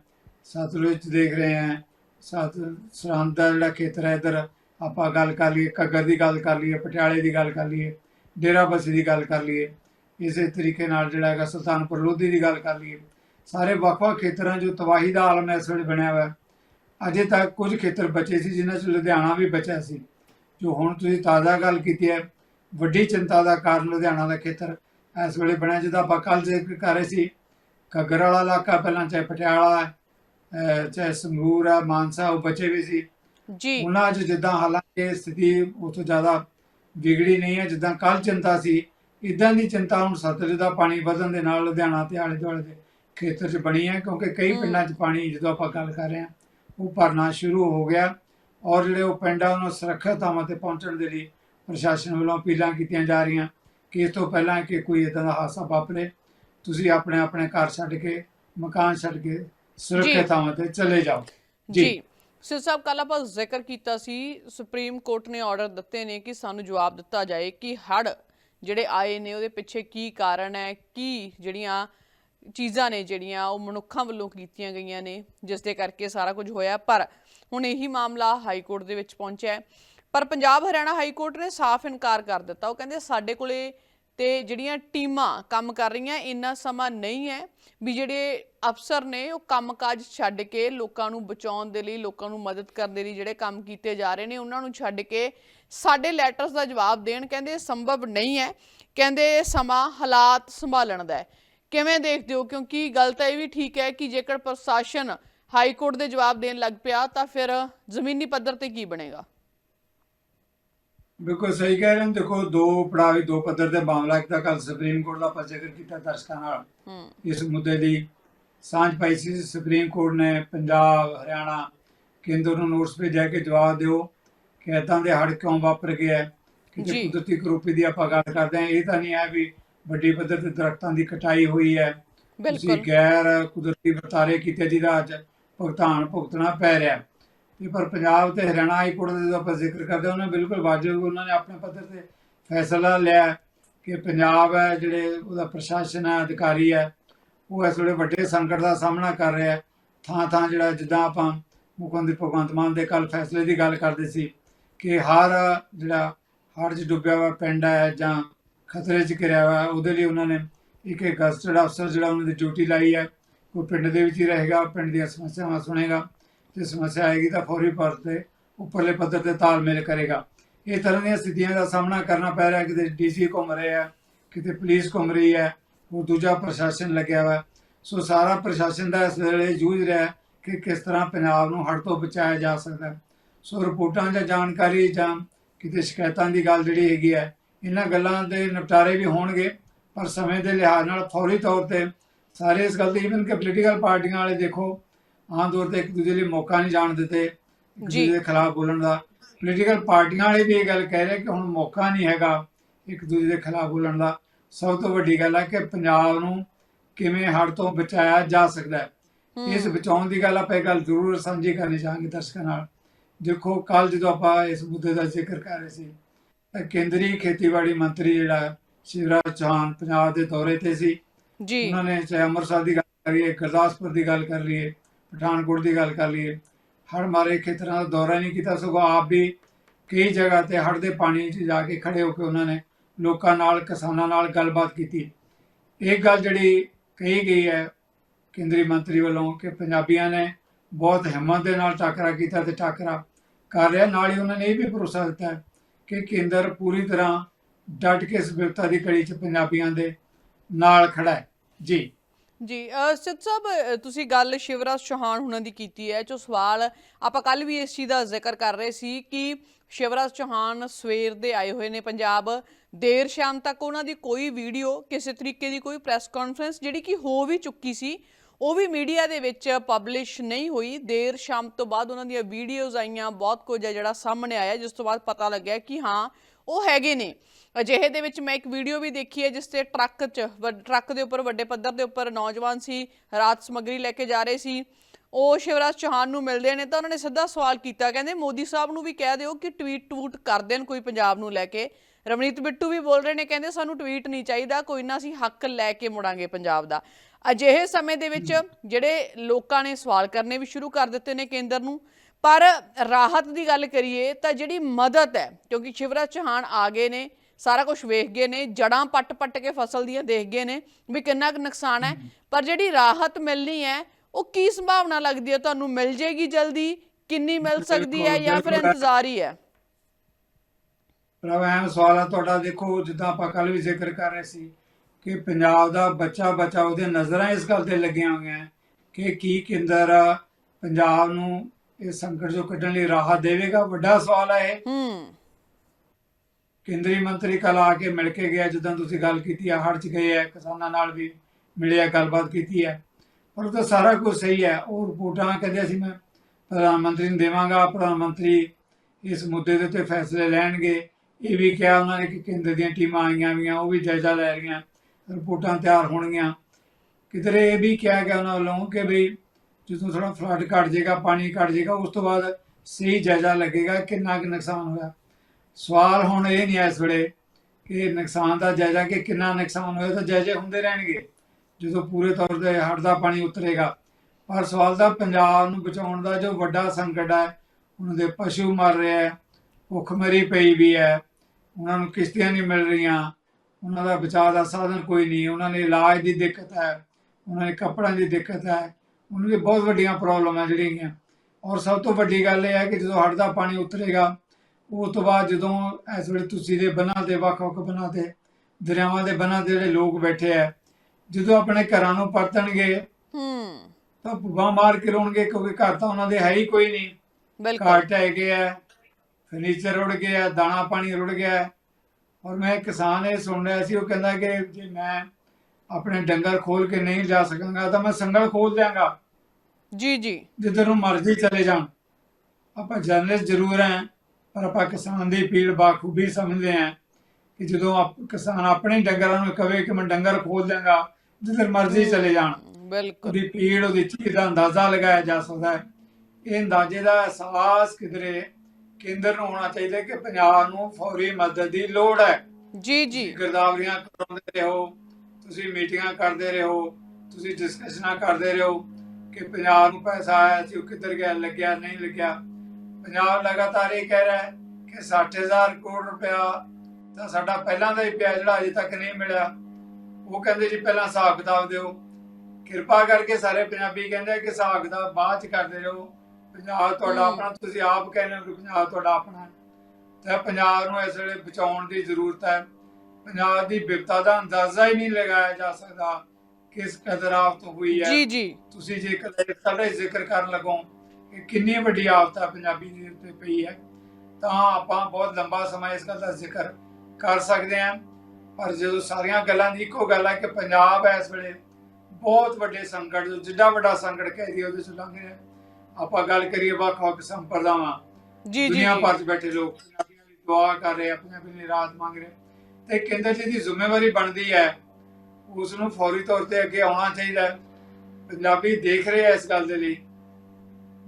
ਸਤਲੁਜ ਦੇਖ ਰਹੇ ਹਾਂ। ਸਤ, ਸਰਹੰਦ ਦਾ ਜਿਹੜਾ ਖੇਤਰ ਹੈ ਇਧਰ। ਆਪਾਂ ਗੱਲ ਕਰ ਲਈਏ, ਘੱਗਰ ਦੀ ਗੱਲ ਕਰ ਲਈਏ, ਪਟਿਆਲੇ ਦੀ ਗੱਲ ਕਰ ਲਈਏ ਡੇਰਾਬੱਸੀ ਦੀ ਗੱਲ ਕਰ ਲਈਏ। ਇਸੇ ਤਰੀਕੇ ਨਾਲ ਜਿਹੜਾ ਹੈਗਾ ਸੁਲਤਾਨਪੁਰ ਲੋਧੀ ਦੀ ਗੱਲ ਕਰ ਲਈਏ। ਸਾਰੇ ਵੱਖ-ਵੱਖ ਖੇਤਰਾਂ 'ਚ ਤਬਾਹੀ ਦਾ ਆਲਮ ਇਸ ਵੇਲੇ ਬਣਿਆ ਹੋਇਆ। ਅਜੇ ਤੱਕ ਕੁਝ ਖੇਤਰ ਬਚੇ ਸੀ, ਜਿਨ੍ਹਾਂ 'ਚ ਲੁਧਿਆਣਾ ਵੀ ਬਚਿਆ ਸੀ। ਜੋ ਹੁਣ ਤੁਸੀਂ ਤਾਜ਼ਾ ਗੱਲ ਕੀਤੀ ਹੈ, ਵੱਡੀ ਚਿੰਤਾ ਦਾ ਕਾਰਨ ਲੁਧਿਆਣਾ ਦਾ ਖੇਤਰ ਇਸ ਵੇਲੇ ਬਣਿਆ ਜਿਹਦਾ ਆਪਾਂ ਕੱਲ੍ਹ ਜ਼ਿਕਰ ਕਰ ਰਹੇ ਸੀ। ਘੱਗਰ ਵਾਲਾ ਇਲਾਕਾ ਪਹਿਲਾਂ, ਚਾਹੇ ਪਟਿਆਲਾ ਹੈ ਚਾਹੇ ਸੰਗਰੂਰ ਹੈ ਮਾਨਸਾ ਉਹ ਬਚੇ ਵੀ ਸੀ ਜੀ ਉਹਨਾਂ 'ਚ ਜਿੱਦਾਂ ਹਾਲਾਂਕਿ ਸਥਿਤੀ ਤੋਂ ਜ਼ਿਆਦਾ ਵਿਗੜੀ ਨਹੀਂ ਹੈ ਜਿੱਦਾਂ ਕੱਲ ਚਿੰਤਾ ਸੀ ਇਦਾਂ ਦੀ ਚਿੰਤਾ ਹੁਣ ਸਤਲੁਜ ਦਾ ਪਾਣੀ ਵਧਣ ਦੇ ਨਾਲ ਲੁਧਿਆਣਾ ਤੇ ਆਲੇ ਦੁਆਲੇ ਦੇ ਖੇਤਰ 'ਚ ਬਣੀ ਹੈ ਕਿਉਂਕਿ ਕਈ। ਪਿੰਡਾਂ 'ਚ ਪਾਣੀ ਜਦੋਂ ਆਪਾਂ ਗੱਲ ਕਰ ਰਹੇ ਹਾਂ ਉਹ ਭਰਨਾ ਸ਼ੁਰੂ ਹੋ ਗਿਆ ਔਰ ਜਿਹੜੇ ਉਹ ਪਿੰਡ ਆ ਨੂੰ ਸੁਰੱਖਿਅਤ ਥਾਵਾਂ ਤੇ ਪਹੁੰਚਣ ਦੇ ਲਈ ਪ੍ਰਸ਼ਾਸਨ ਵੱਲੋਂ ਅਪੀਲਾਂ ਕੀਤੀਆਂ ਜਾ ਰਹੀਆਂ ਕਿ ਇਸ ਤੋਂ ਪਹਿਲਾਂ ਕਿ ਕੋਈ ਇਦਾਂ ਦਾ ਹਾਦਸਾ ਵਾਪਰੇ ਤੁਸੀਂ ਆਪਣੇ ਆਪਣੇ ਘਰ ਛੱਡ ਕੇ ਮਕਾਨ ਛੱਡ ਕੇ। ਸੁਰੱਖਿਅਤ ਥਾਵਾਂ ਤੇ ਚਲੇ ਜਾਓ। ਜੀ। ਸਿਰ ਸਾਹਿਬ ਕੱਲ ਆਪਾਂ ਜ਼ਿਕਰ ਕੀਤਾ ਸੀ ਸੁਪਰੀਮ ਕੋਰਟ ਨੇ ਆਰਡਰ ਦਿੱਤੇ ਨੇ ਕਿ ਸਾਨੂੰ ਜਵਾਬ ਦਿੱਤਾ ਜਾਏ ਕਿ ਹੜ ਜਿਹੜੇ ਆਏ ਨੇ ਉਹਦੇ ਪਿੱਛੇ ਕੀ ਕਾਰਨ ਹੈ ਕੀ ਜਿਹੜੀਆਂ ਚੀਜ਼ਾਂ ਨੇ ਜਿਹੜੀਆਂ ਉਹ ਮਨੁੱਖਾਂ ਵੱਲੋਂ ਕੀਤੀਆਂ ਗਈਆਂ ਨੇ ਜਿਸ ਦੇ ਕਰਕੇ ਸਾਰਾ ਕੁਝ ਹੋਇਆ। ਪਰ ਹੁਣ ਇਹੀ ਮਾਮਲਾ ਹਾਈ ਕੋਰਟ ਦੇ ਵਿੱਚ ਪਹੁੰਚਿਆ ਹੈ। ਪਰ ਪੰਜਾਬ ਹਰਿਆਣਾ ਹਾਈ ਕੋਰਟ ਨੇ ਸਾਫ਼ ਇਨਕਾਰ ਕਰ ਦਿੱਤਾ। ਉਹ ਕਹਿੰਦੇ ਸਾਡੇ ਕੋਲੇ ਤੇ ਜਿਹੜੀਆਂ ਟੀਮਾਂ ਕੰਮ ਕਰ ਰਹੀਆਂ, ਇੰਨਾ ਸਮਾਂ ਨਹੀਂ ਹੈ ਵੀ ਜਿਹੜੇ ਅਫਸਰ ਨੇ ਉਹ ਕੰਮਕਾਜ ਛੱਡ ਕੇ ਲੋਕਾਂ ਨੂੰ ਬਚਾਉਣ ਦੇ ਲਈ, ਲੋਕਾਂ ਨੂੰ ਮਦਦ ਕਰਨ ਦੇ ਲਈ ਜਿਹੜੇ ਕੰਮ ਕੀਤੇ ਜਾ ਰਹੇ ਨੇ, ਉਹਨਾਂ ਨੂੰ ਛੱਡ ਕੇ ਸਾਡੇ ਲੈਟਰਸ ਦਾ ਜਵਾਬ ਦੇਣ ਕਹਿੰਦੇ ਇਹ ਸੰਭਵ ਨਹੀਂ ਹੈ। ਕਹਿੰਦੇ ਇਹ ਸਮਾਂ ਹਾਲਾਤ ਸੰਭਾਲਣ ਦਾ ਹੈ। ਕਿਵੇਂ ਦੇਖਦੇ ਹੋ? ਕਿਉਂਕਿ ਗੱਲ ਤਾਂ ਇਹ ਵੀ ਠੀਕ ਹੈ ਕਿ ਜੇਕਰ ਪ੍ਰਸ਼ਾਸਨ ਹਾਈ ਕੋਰਟ ਦੇ ਜਵਾਬ ਦੇਣ ਲੱਗ ਪਿਆ ਤਾਂ ਫਿਰ ਜ਼ਮੀਨੀ ਪੱਧਰ ਤੇ ਕੀ ਬਣੇਗਾ? ਬਿਲਕੁਲ ਸਹੀ ਕਹਿ ਰਹੇ ਹੋ। ਦੇਖੋ ਦੋ ਪੜਾਵੀ ਦੋ ਪੱਧਰ ਦੇ ਮਾਮਲਾ ਇੱਕ ਤਾਂ ਕੱਲ ਸੁਪਰੀਮ ਕੋਰਟ ਦਾ ਆਪਾਂ ਜ਼ਿਕਰ ਕੀਤਾ ਦਰਸ਼ਕਾਂ ਨਾਲ। ਇਸ ਮੁੱਦੇ ਦੀ ਸਾਂਝ ਪਾਈ ਸੀ। ਸੁਪਰੀਮ ਕੋਰਟ ਨੇ ਪੰਜਾਬ ਹਰਿਆਣਾ ਕੇਂਦਰ ਨੂੰ ਨੋਟਿਸ ਭੇਜਿਆ ਕਿ ਜਵਾਬ ਦਿਓ ਕਿ ਇਦਾਂ ਦੇ ਹੜ੍ਹ ਕਿਉਂ ਵਾਪਰ ਹੈ ਕਿ ਜੇ। ਕੁਦਰਤੀ ਕਰੋਪੀ ਦੀ ਆਪਾਂ ਗੱਲ ਕਰਦੇ ਹਾਂ ਇਹ ਤਾਂ ਨਹੀਂ ਹੈ ਵੀ ਵੱਡੀ ਪੱਧਰ ਤੇ ਦਰਖਤਾਂ ਦੀ ਕਟਾਈ ਹੋਈ ਹੈ। ਬਿਲਕੁਲ। ਗੈਰ ਕੁਦਰਤੀ ਵਰਤਾਰੇ ਕੀਤੇ ਜਿਹਦਾ ਅੱਜ ਭੁਗਤਾਨ ਭੁਗਤਣਾ ਪੈ ਰਿਹਾ। ਤੇ ਪਰ ਪੰਜਾਬ ਤੇ ਹਰਿਆਣਾ ਹਾਈ ਕੋਰਟ ਦੇ ਜਦੋਂ ਆਪਾਂ ਜ਼ਿਕਰ ਕਰਦੇ ਹਾਂ, ਉਹਨਾਂ ਨੇ ਬਿਲਕੁਲ ਵਾਜਬ ਉਹਨਾਂ ਨੇ ਆਪਣੇ ਪੱਧਰ ਤੇ ਫੈਸਲਾ ਲਿਆ ਕਿ ਪੰਜਾਬ ਹੈ ਜਿਹੜੇ ਉਹਦਾ ਪ੍ਰਸ਼ਾਸਨ ਹੈ ਅਧਿਕਾਰੀ ਹੈ ਉਹ ਇਸ ਵੇਲੇ ਵੱਡੇ ਸੰਕਟ ਦਾ ਸਾਹਮਣਾ ਕਰ ਰਿਹਾ ਹੈ। ਥਾਂ ਥਾਂ ਜਿਹੜਾ ਜਿੱਦਾਂ ਆਪਾਂ ਮੁੱਖ ਮੰਤਰੀ ਭਗਵੰਤ ਮਾਨ ਦੇ ਕੱਲ ਫੈਸਲੇ ਦੀ ਗੱਲ ਕਰਦੇ ਸੀ ਕਿ ਹਰ ਜਿਹੜਾ ਹੜ੍ਹ 'ਚ ਡੁੱਬਿਆ ਹੋਇਆ ਪਿੰਡ ਹੈ ਜਾਂ ਖਤਰੇ 'ਚ ਘਿਰਿਆ ਹੋਇਆ ਉਹਦੇ ਲਈ ਉਹਨਾਂ ਨੇ ਇੱਕ ਇੱਕ ਗਸਟਡ ਅਫਸਰ ਜਿਹੜਾ ਉਹਨਾਂ ਦੀ ਡਿਊਟੀ ਲਾਈ ਹੈ। ਉਹ ਪਿੰਡ ਦੇ ਵਿੱਚ ਹੀ ਰਹੇਗਾ ਪਿੰਡ ਦੀਆਂ ਸਮੱਸਿਆਵਾਂ ਸੁਣੇਗਾ। ਤੇ ਸਮੱਸਿਆ ਆਏਗੀ ਤਾਂ ਫੌਰੀ ਤੌਰ ਤੇ ਉੱਪਰਲੇ ਪੱਧਰ ਤੇ ਤਾਲਮੇਲ ਕਰੇਗਾ। ਇਹ ਤਰ੍ਹਾਂ ਦੀਆਂ ਸਥਿਤੀਆਂ ਦਾ ਸਾਹਮਣਾ ਕਰਨਾ ਪੈ ਰਿਹਾ ਕਿਤੇ ਡੀਸੀ ਘੁੰਮ ਰਹੇ ਆ, ਕਿਤੇ ਪੁਲਿਸ ਘੁੰਮ ਰਹੀ ਹੈ ਉਹ ਦੂਜਾ ਪ੍ਰਸ਼ਾਸਨ ਲੱਗਿਆ ਹੋਇਆ ਸੋ ਸਾਰਾ ਪ੍ਰਸ਼ਾਸਨ ਦਾ ਇਸ ਵੇਲੇ ਜੂਝ ਰਿਹਾ ਕਿ ਕਿਸ ਤਰ੍ਹਾਂ ਪੰਜਾਬ ਨੂੰ ਹੜ੍ਹ ਤੋਂ ਬਚਾਇਆ ਜਾ ਸਕਦਾ ਸੋ ਰਿਪੋਰਟਾਂ ਜਾਂ ਜਾਣਕਾਰੀ ਜਾਂ ਕਿਤੇ ਸ਼ਿਕਾਇਤਾਂ ਦੀ ਗੱਲ ਜਿਹੜੀ ਹੈਗੀ ਹੈ, ਇਹਨਾਂ ਗੱਲਾਂ ਦੇ ਨਿਪਟਾਰੇ ਵੀ ਹੋਣਗੇ, ਪਰ ਸਮੇਂ ਦੇ ਲਿਹਾਜ਼ ਨਾਲ ਫੌਰੀ ਤੌਰ ਤੇ ਸਾਰੇ ਇਸ ਗੱਲ ਦੀ ਇਵਨ ਕਿ ਪੋਲੀਟੀਕਲ ਪਾਰਟੀਆਂ ਵਾਲੇ ਦੇਖੋ ਆਮ ਤੌਰ ਤੇ ਇੱਕ ਦੂਜੇ ਲਈ ਮੌਕਾ ਨਹੀਂ ਜਾਣ ਦਿੱਤੇ ਇੱਕ। ਦੂਜੇ ਦੇ ਖਿਲਾਫ ਬੋਲਣ ਦਾ। ਪੋਲੀਟੀਕਲ ਪਾਰਟੀਆਂ ਵਾਲੇ ਵੀ ਇਹ ਗੱਲ ਕਹਿ ਰਹੇ ਕਿ ਹੁਣ ਮੌਕਾ ਨਹੀਂ ਹੈਗਾ ਇੱਕ ਦੂਜੇ ਦੇ ਖਿਲਾਫ ਬੋਲਣ ਦਾ। ਸਭ ਤੋਂ ਵੱਡੀ ਗੱਲ ਹੈ ਕਿ ਪੰਜਾਬ ਨੂੰ ਕਿਵੇਂ ਹੜ੍ਹ ਤੋਂ ਬਚਾਇਆ ਜਾ ਸਕਦਾ ਹੈ। ਇਸ ਬਚਾਉਣ ਦੀ ਗੱਲ ਆਪਾਂ ਇਹ ਗੱਲ ਜ਼ਰੂਰ ਸਾਂਝੀ ਕਰਨੀ ਚਾਹਾਂਗੇ ਦਰਸ਼ਕਾਂ ਨਾਲ। ਦੇਖੋ ਕੱਲ ਜਦੋਂ ਆਪਾਂ ਇਸ ਮੁੱਦੇ ਦਾ ਜ਼ਿਕਰ ਕਰ ਰਹੇ ਸੀ ਤਾਂ ਕੇਂਦਰੀ ਖੇਤੀਬਾੜੀ ਮੰਤਰੀ ਜਿਹੜਾ ਸ਼ਿਵਰਾਜ ਚੌਹਾਨ ਪੰਜਾਬ ਦੇ ਦੌਰੇ ਤੇ ਸੀ। ਜੀ। ਉਹਨਾਂ ਨੇ ਚਾਹੇ ਅੰਮ੍ਰਿਤਸਰ ਦੀ ਗੱਲ ਕਰੀਏ ਗੁਰਦਾਸਪੁਰ ਦੀ ਗੱਲ ਕਰ ਲਈਏ ਪਠਾਨਕੋਟ ਦੀ ਗੱਲ ਕਰ ਲਈਏ, ਹੜ੍ਹ ਮਾਰੇ ਖੇਤਰਾਂ ਦਾ ਦੌਰਾ ਨਹੀਂ ਕੀਤਾ, ਸਗੋਂ ਆਪ ਵੀ ਕਈ ਜਗ੍ਹਾ ਤੇ ਹੜ੍ਹ ਦੇ ਪਾਣੀ 'ਚ ਜਾ ਕੇ ਖੜੇ ਹੋ ਕੇ ਉਹਨਾਂ ਨੇ ਲੋਕਾਂ ਨਾਲ, ਕਿਸਾਨਾਂ ਨਾਲ ਗੱਲਬਾਤ ਕੀਤੀ। ਇਹ ਗੱਲ ਜਿਹੜੀ ਕਹੀ ਗਈ ਹੈ ਕੇਂਦਰੀ ਮੰਤਰੀ ਵੱਲੋਂ ਕਿ ਪੰਜਾਬੀਆਂ ਨੇ ਬਹੁਤ ਹਿੰਮਤ ਦੇ ਨਾਲ ਟਾਕਰਾ ਕੀਤਾ ਤੇ ਟਾਕਰਾ ਕਰ ਰਿਹਾ ਨਾਲ ਹੀ ਉਹਨਾਂ ਨੇ ਇਹ ਵੀ ਭਰੋਸਾ ਦਿੱਤਾ ਕਿ ਕੇਂਦਰ ਪੂਰੀ ਤਰ੍ਹਾਂ ਡਟ ਕੇ ਇਸ ਵਿਪਤਾ ਦੀ ਕੜੀ 'ਚ ਪੰਜਾਬੀਆਂ ਦੇ ਨਾਲ ਖੜਾ ਹੈ। ਜੀ। ਜੀ ਅਹ ਸਿੱਧ ਸਾਹਿਬ ਤੁਸੀਂ ਗੱਲ ਸ਼ਿਵਰਾਜ ਚੌਹਾਨ ਹੁਣਾਂ ਦੀ ਕੀਤੀ ਹੈ, ਜੋ ਸਵਾਲ ਆਪਾਂ ਕੱਲ ਵੀ ਇਸ ਚੀਜ਼ ਦਾ ਜ਼ਿਕਰ ਕਰ ਰਹੇ ਸੀ ਕਿ ਸ਼ਿਵਰਾਜ ਚੌਹਾਨ ਸਵੇਰ ਦੇ ਆਏ ਹੋਏ ਨੇ ਪੰਜਾਬ, ਦੇਰ ਸ਼ਾਮ ਤੱਕ ਉਹਨਾਂ ਦੀ ਕੋਈ ਵੀਡੀਓ, ਕਿਸੇ ਤਰੀਕੇ ਦੀ ਕੋਈ ਪ੍ਰੈਸ ਕਾਨਫਰੰਸ ਜਿਹੜੀ ਕਿ ਹੋ ਵੀ ਚੁੱਕੀ ਸੀ, ਉਹ ਵੀ ਮੀਡੀਆ ਦੇ ਵਿੱਚ ਪਬਲਿਸ਼ ਨਹੀਂ ਹੋਈ। ਦੇਰ ਸ਼ਾਮ ਤੋਂ ਬਾਅਦ ਉਹਨਾਂ ਦੀਆਂ ਵੀਡੀਓਜ਼ ਆਈਆਂ, ਬਹੁਤ ਕੁਝ ਹੈ ਜਿਹੜਾ ਸਾਹਮਣੇ ਆਇਆ, ਜਿਸ ਤੋਂ ਬਾਅਦ ਪਤਾ ਲੱਗਿਆ ਕਿ ਹਾਂ, ਉਹ ਹੈਗੇ ਨੇ। ਅਜਿਹੇ ਦੇ ਵਿੱਚ ਮੈਂ ਇੱਕ ਵੀਡੀਓ ਵੀ ਦੇਖੀ ਹੈ ਜਿਸ ਤੇ ਟਰੱਕ 'ਚ ਵ- ਟਰੱਕ ਦੇ ਉੱਪਰ, ਵੱਡੇ ਪੱਧਰ ਦੇ ਉੱਪਰ ਨੌਜਵਾਨ ਸੀ, ਰਾਤ ਸਮੱਗਰੀ ਲੈ ਕੇ ਜਾ ਰਹੇ ਸੀ। ਉਹ ਸ਼ਿਵਰਾਜ ਚੌਹਾਨ ਨੂੰ ਮਿਲਦੇ ਨੇ ਤਾਂ ਉਹਨਾਂ ਨੇ ਸਿੱਧਾ ਸਵਾਲ ਕੀਤਾ, ਕਹਿੰਦੇ ਮੋਦੀ ਸਾਹਿਬ ਨੂੰ ਵੀ ਕਹਿ ਦਿਓ ਕਿ ਟਵੀਟ ਟਵੂਟ ਕਰ ਦੇਣ ਕੋਈ ਪੰਜਾਬ ਨੂੰ ਲੈ ਕੇ। ਰਵਨੀਤ ਬਿੱਟੂ ਵੀ ਬੋਲ ਰਹੇ ਨੇ, ਕਹਿੰਦੇ ਸਾਨੂੰ ਟਵੀਟ ਨਹੀਂ ਚਾਹੀਦਾ, ਕੋਈ ਨਾ ਅਸੀਂ ਹੱਕ ਲੈ ਕੇ ਮੁੜਾਂਗੇ ਪੰਜਾਬ ਦਾ। ਅਜਿਹੇ ਸਮੇਂ ਦੇ ਵਿੱਚ ਜਿਹੜੇ ਲੋਕਾਂ ਨੇ ਸਵਾਲ ਕਰਨੇ ਵੀ ਸ਼ੁਰੂ ਕਰ ਦਿੱਤੇ ਨੇ ਕੇਂਦਰ ਨੂੰ, ਪਰ ਰਾਹਤ ਦੀ ਗੱਲ ਕਰੀਏ ਤਾਂ ਜਿਹੜੀ ਮਦਦ ਹੈ, ਕਿਉਂਕਿ ਸ਼ਿਵਰਾਜ ਚੌਹਾਨ ਆ ਗਏ ਨੇ ਸਾਰਾ ਕੁਝ ਵੇਖ ਗਏ ਨੇ ਜੜਾਂ ਪੱਟ-ਪੱਟ ਕੇ ਫਸਲ ਦੀਆਂ ਦੇਖ ਗਏ ਨੇ ਵੀ ਕਿੰਨਾ ਕੁ ਨੁਕਸਾਨ ਹੈ। ਪਰ ਜਿਹੜੀ ਰਾਹਤ ਮਿਲਣੀ ਹੈ ਉਹ ਕੀ ਸੰਭਾਵਨਾ ਲੱਗਦੀ ਹੈ? ਤੁਹਾਨੂੰ ਮਿਲ ਜੇਗੀ ਜਲਦੀ? ਕਿੰਨੀ ਮਿਲ ਸਕਦੀ ਹੈ ਜਾਂ ਫਿਰ। ਇੰਤਜ਼ਾਰ ਹੀ ਹੈ? ਐਮ ਸਵਾਲ ਆ ਤੁਹਾਡਾ। ਦੇਖੋ ਜਿੱਦਾਂ ਆਪਾਂ ਕੱਲ ਵੀ ਜ਼ਿਕਰ ਕਰ ਰਹੇ ਸੀ ਕਿ ਪੰਜਾਬ ਦਾ ਬੱਚਾ ਬੱਚਾ ਉਹਦੇ ਨਜ਼ਰਾਂ ਇਸ ਗੱਲ ਤੇ ਲੱਗੀਆਂ ਹੋਈਆਂ ਕਿ ਕੀ ਕੇਂਦਰ ਪੰਜਾਬ ਨੂੰ ਇਸ ਸੰਕਟ ਚੋਂ ਕੱਢਣ ਲਈ ਰਾਹਤ ਦੇਵੇਗਾ? ਵੱਡਾ ਸਵਾਲ ਹੈ ਇਹ। ਹੂੰ। ਕੇਂਦਰੀ ਮੰਤਰੀ ਕੱਲ ਆ ਕੇ ਮਿਲ ਕੇ ਗਿਆ, ਜਿੱਦਾਂ ਤੁਸੀਂ ਗੱਲ ਕੀਤੀ ਆ, ਹੜ੍ਹ ਚ ਗਏ ਆ, ਕਿਸਾਨਾਂ ਨਾਲ ਵੀ ਮਿਲਿਆ, ਗੱਲਬਾਤ ਕੀਤੀ ਹੈ ਪਰ ਉਹ ਤਾਂ ਸਾਰਾ ਕੁਝ ਸਹੀ ਹੈ ਉਹ ਰਿਪੋਰਟਾਂ ਕਹਿੰਦੇ ਅਸੀਂ ਮੈਂ ਪ੍ਰਧਾਨ ਮੰਤਰੀ ਨੂੰ ਦੇਵਾਂਗਾ, ਪ੍ਰਧਾਨ ਮੰਤਰੀ ਇਸ ਮੁੱਦੇ ਦੇ ਉੱਤੇ ਫੈਸਲੇ ਲੈਣਗੇ। ਇਹ ਵੀ ਕਿਹਾ ਉਹਨਾਂ ਨੇ ਕਿ ਕੇਂਦਰ ਦੀਆਂ ਟੀਮਾਂ ਆਈਆਂ ਵੀਆਂ ਉਹ ਵੀ ਜਾਇਜ਼ਾ ਲੈ ਰਹੀਆਂ, ਰਿਪੋਰਟਾਂ ਤਿਆਰ ਹੋਣਗੀਆਂ। ਕਿਧਰੇ ਇਹ ਵੀ ਕਿਹਾ ਗਿਆ ਉਹਨਾਂ ਵੱਲੋਂ ਕਿ ਵੀ ਜਦੋਂ ਥੋੜਾ ਫਲੱਡ ਘਟ ਜਾਏਗਾ, ਪਾਣੀ ਘਟ ਜਾਏਗਾ, ਉਸ ਤੋਂ ਬਾਅਦ ਸਹੀ ਜਾਇਜ਼ਾ ਲੱਗੇਗਾ, ਕਿੰਨਾ ਕੁ ਨੁਕਸਾਨ ਹੋਇਆ। ਸਵਾਲ ਹੁਣ ਇਹ ਨਹੀਂ ਹੈ ਇਸ ਵੇਲੇ ਕਿ ਨੁਕਸਾਨ ਦਾ ਜਾਇਜ਼ਾ ਕਿ ਕਿੰਨਾ ਨੁਕਸਾਨ ਹੋਇਆ, ਤਾਂ ਜਾਇਜ਼ੇ ਹੁੰਦੇ ਰਹਿਣਗੇ, ਜਦੋਂ ਪੂਰੇ ਤੌਰ ਤੇ ਹੜ੍ਹ ਦਾ ਪਾਣੀ ਉਤਰੇਗਾ। ਪਰ ਸਵਾਲ ਦਾ ਪੰਜਾਬ ਨੂੰ ਬਚਾਉਣ ਦਾ ਜੋ ਵੱਡਾ ਸੰਕਟ ਹੈ, ਉਹਨਾਂ ਦੇ ਪਸ਼ੂ ਮਰ ਰਹੇ ਹੈ ਭੁੱਖਮਰੀ ਪਈ ਵੀ ਹੈ, ਉਹਨਾਂ ਨੂੰ ਕਿਸ਼ਤੀਆਂ ਨਹੀਂ ਮਿਲ ਰਹੀਆਂ, ਉਹਨਾਂ ਦਾ ਬਚਾਅ ਦਾ ਸਾਧਨ ਕੋਈ ਨਹੀਂ, ਉਹਨਾਂ ਨੇ ਇਲਾਜ ਦੀ ਦਿੱਕਤ ਹੈ, ਉਹਨਾਂ ਨੇ ਕੱਪੜਿਆਂ ਦੀ ਦਿੱਕਤ ਹੈ, ਉਹਨਾਂ ਲਈ ਬਹੁਤ ਵੱਡੀਆਂ ਪ੍ਰੋਬਲਮਾਂ ਜਿਹੜੀਆਂ ਹੈਗੀਆਂ। ਔਰ ਸਭ ਤੋਂ ਵੱਡੀ ਗੱਲ ਇਹ ਹੈ ਕਿ ਜਦੋਂ ਹੜ੍ਹ ਦਾ ਪਾਣੀ ਉਤਰੇਗਾ ਉਸ ਤੋਂ ਬਾਅਦ ਜਦੋਂ ਇਸ ਵੇਲੇ ਤੁਸੀਂ ਦੇ ਬੰਨਾਂ ਤੇ ਵੱਖ-ਵੱਖ ਬੰਨਾਂ ਤੇ ਦਰਿਆਵਾਂ ਦੇ ਬੰਨਾਂ ਤੇ ਜਿਹੜੇ ਲੋਕ ਬੈਠੇ ਆ ਜਦੋਂ ਆਪਣੇ ਘਰਾਂ ਨੂੰ ਪਰਤਣਗੇ ਹੂੰ। ਤਾਂ ਭੁੱਬਾਂ ਮਾਰ ਕੇ ਰੋਣਗੇ ਕਿਉਂਕਿ ਘਰ ਤਾਂ ਉਹਨਾਂ ਦੇ ਹੈ ਹੀ ਕੋਈ ਨਹੀਂ। ਬਿਲਕੁਲ। ਘਰ ਢਹਿ ਗਏ ਆ ਫਰਨੀਚਰ ਰੁੜ ਗਿਆ ਦਾਣਾ ਪਾਣੀ ਰੁੜ ਗਿਆ। ਔਰ ਮੈਂ ਕਿਸਾਨ ਇਹ ਸੁਣ ਰਿਹਾ ਸੀ ਉਹ ਕਹਿੰਦਾ ਕਿ ਜੇ ਮੈਂ ਆਪਣੇ ਡੰਗਰ ਖੋਲ ਕੇ ਨਹੀਂ ਜਾ ਸਕਾਂਗਾ ਤਾਂ ਮੈਂ ਸੰਗਲ ਖੋਲ ਦਿਆਂਗਾ। ਜੀ ਜੀ। ਜਿੱਧਰ ਨੂੰ ਮਰਜ਼ੀ ਚਲੇ ਜਾਣ। ਆਪਾਂ ਜਰਨਲਿਸਟ ਜ਼ਰੂਰ ਹਾਂ। ਪਰ ਆਪਾਂ ਕਿਸਾਨ ਦੀ ਪੀੜ ਬਾਖੂਬੀ ਸਮਝਦੇ ਹਾਂ ਕਿ ਜਦੋਂ ਆਪ ਕਿਸਾਨ ਆਪਣੇ ਡੰਗਰਾਂ ਨੂੰ ਕਵੇ ਕਿ ਮੈਂ ਡੰਗਰ ਖੋਲ ਦਿਆਂਗਾ ਜਿੱਧਰ ਮਰਜ਼ੀ ਚਲੇ ਜਾਣ। ਬਿਲਕੁਲ। ਉਹਦੀ ਪੀੜ ਉਹਦੀ ਚੀਜ਼ ਦਾ ਅੰਦਾਜ਼ਾ ਲਗਾਇਆ ਜਾ ਸਕਦਾ ਹੈ। ਇਹ ਅੰਦਾਜ਼ੇ ਦਾ ਅਹਿਸਾਸ ਕਿਧਰੇ ਕੇਂਦਰ ਨੂੰ ਹੋਣਾ ਚਾਹੀਦਾ ਕਿ ਪੰਜਾਬ ਨੂੰ ਫੌਰੀ ਮਦਦ ਦੀ ਲੋੜ ਹੈ। ਜੀ ਜੀ। ਗਿਰਦਾਵਰੀਆਂ ਕਰਾਉਂਦੇ ਰਹੋ ਤੁਸੀਂ ਮੀਟਿੰਗਾਂ ਕਰਦੇ ਰਹੋ ਤੁਸੀਂ ਡਿਸਕਸ਼ਨਾਂ ਕਰਦੇ ਰਹੋ ਕਿ ਪੰਜਾਬ ਨੂੰ ਪੈਸਾ ਆਇਆ ਸੀ ਉਹ ਕਿੱਧਰ ਗਿਆ ਲੱਗਿਆ ਨਹੀਂ ਲੱਗਿਆ। ਪੰਜਾਬ ਲਗਾਤਾਰ ਇਹ ਕਹਿ ਰਿਹਾ ਹੈ ਕਿ 60000 ਕਰੋੜ ਰੁਪਇਆ ਤਾਂ ਸਾਡਾ ਪਹਿਲਾਂ ਦਾ ਹੀ ਪਿਆ ਜਿਹੜਾ ਅਜੇ ਤੱਕ ਨਹੀਂ ਮਿਲਿਆ। ਉਹ ਕਹਿੰਦੇ ਜੀ ਪਹਿਲਾਂ ਹਿਸਾਬ ਕਿਤਾਬ ਦਿਓ। ਕਿਰਪਾ ਕਰਕੇ ਸਾਰੇ ਪੰਜਾਬੀ ਕਹਿੰਦੇ ਕਿ ਹਿਸਾਬ ਕਿਤਾਬ ਬਾਅਦ ਚ ਕਰਦੇ ਰਹੋ। ਪੰਜਾਬ ਤੁਹਾਡਾ। ਆਪਣਾ ਤੁਸੀਂ ਆਪ ਕਹਿੰਦੇ ਹੋ ਪੰਜਾਬ ਤੁਹਾਡਾ ਆਪਣਾ ਤੇ ਪੰਜਾਬ ਨੂੰ ਇਸ ਵੇਲੇ ਬਚਾਉਣ ਦੀ ਜ਼ਰੂਰਤ ਹੈ। ਪੰਜਾਬ ਦੀ ਵਿਪਤਾ ਦਾ ਅੰਦਾਜ਼ਾ ਹੀ ਨਹੀਂ ਲਗਾਇਆ ਜਾ ਸਕਦਾ ਕਿਸ ਕਦਰ ਆਫਤ ਹੋਈ ਹੈ। ਜੀ ਜੀ। ਤੁਸੀਂ ਜੇ ਕਦੇ ਸਾਡੇ ਜ਼ਿਕਰ ਕਰਨ ਲੱਗੋ ਕਿ ਕਿੰਨੀ ਵੱਡੀ ਆਫਤ ਹੈ ਪੰਜਾਬੀ ਦੇ ਉੱਤੇ ਪਈ ਹੈ ਤਾਂ ਆਪਾਂ ਬਹੁਤ ਲੰਬਾ ਸਮਾਂ ਇਸ ਗੱਲ ਦਾ ਜ਼ਿਕਰ ਕਰ ਸਕਦੇ ਹਾਂ। ਪਰ ਜਦੋਂ ਸਾਰੀਆਂ ਗੱਲਾਂ ਦੀ ਇੱਕੋ ਗੱਲ ਹੈ ਕਿ ਪੰਜਾਬ ਇਸ ਵੇਲੇ ਬਹੁਤ ਵੱਡੇ ਸੰਕਟ ਜੋ ਜਿੱਡਾ ਵੱਡਾ ਸੰਕਟ ਕਹਿ ਦਈਏ ਉਹਦੇ ਚ ਲੰਘ ਰਿਹਾ। ਆਪਾਂ ਗੱਲ ਕਰੀਏ ਵੱਖ ਵੱਖ ਸੰਪਰਦਾਵਾਂ। ਜੀ ਜੀ ਦੁਨੀਆ। ਭਰ 'ਚ ਬੈਠੇ ਲੋਕ ਪੰਜਾਬੀਆਂ ਲਈ ਦੁਆ ਕਰ ਰਹੇ ਆ ਪੰਜਾਬੀ ਲਈ ਰਾਤ ਮੰਗ ਰਹੇ ਤੇ ਕੇਂਦਰ ਜੀ ਦੀ ਜ਼ਿੰਮੇਵਾਰੀ ਬਣਦੀ ਹੈ ਉਸ ਨੂੰ ਫੌਰੀ ਤੌਰ ਤੇ ਅੱਗੇ ਆਉਣਾ ਚਾਹੀਦਾ ਪੰਜਾਬੀ ਦੇਖ ਰਹੇ ਆ ਇਸ ਗੱਲ ਦੇ ਲਈ।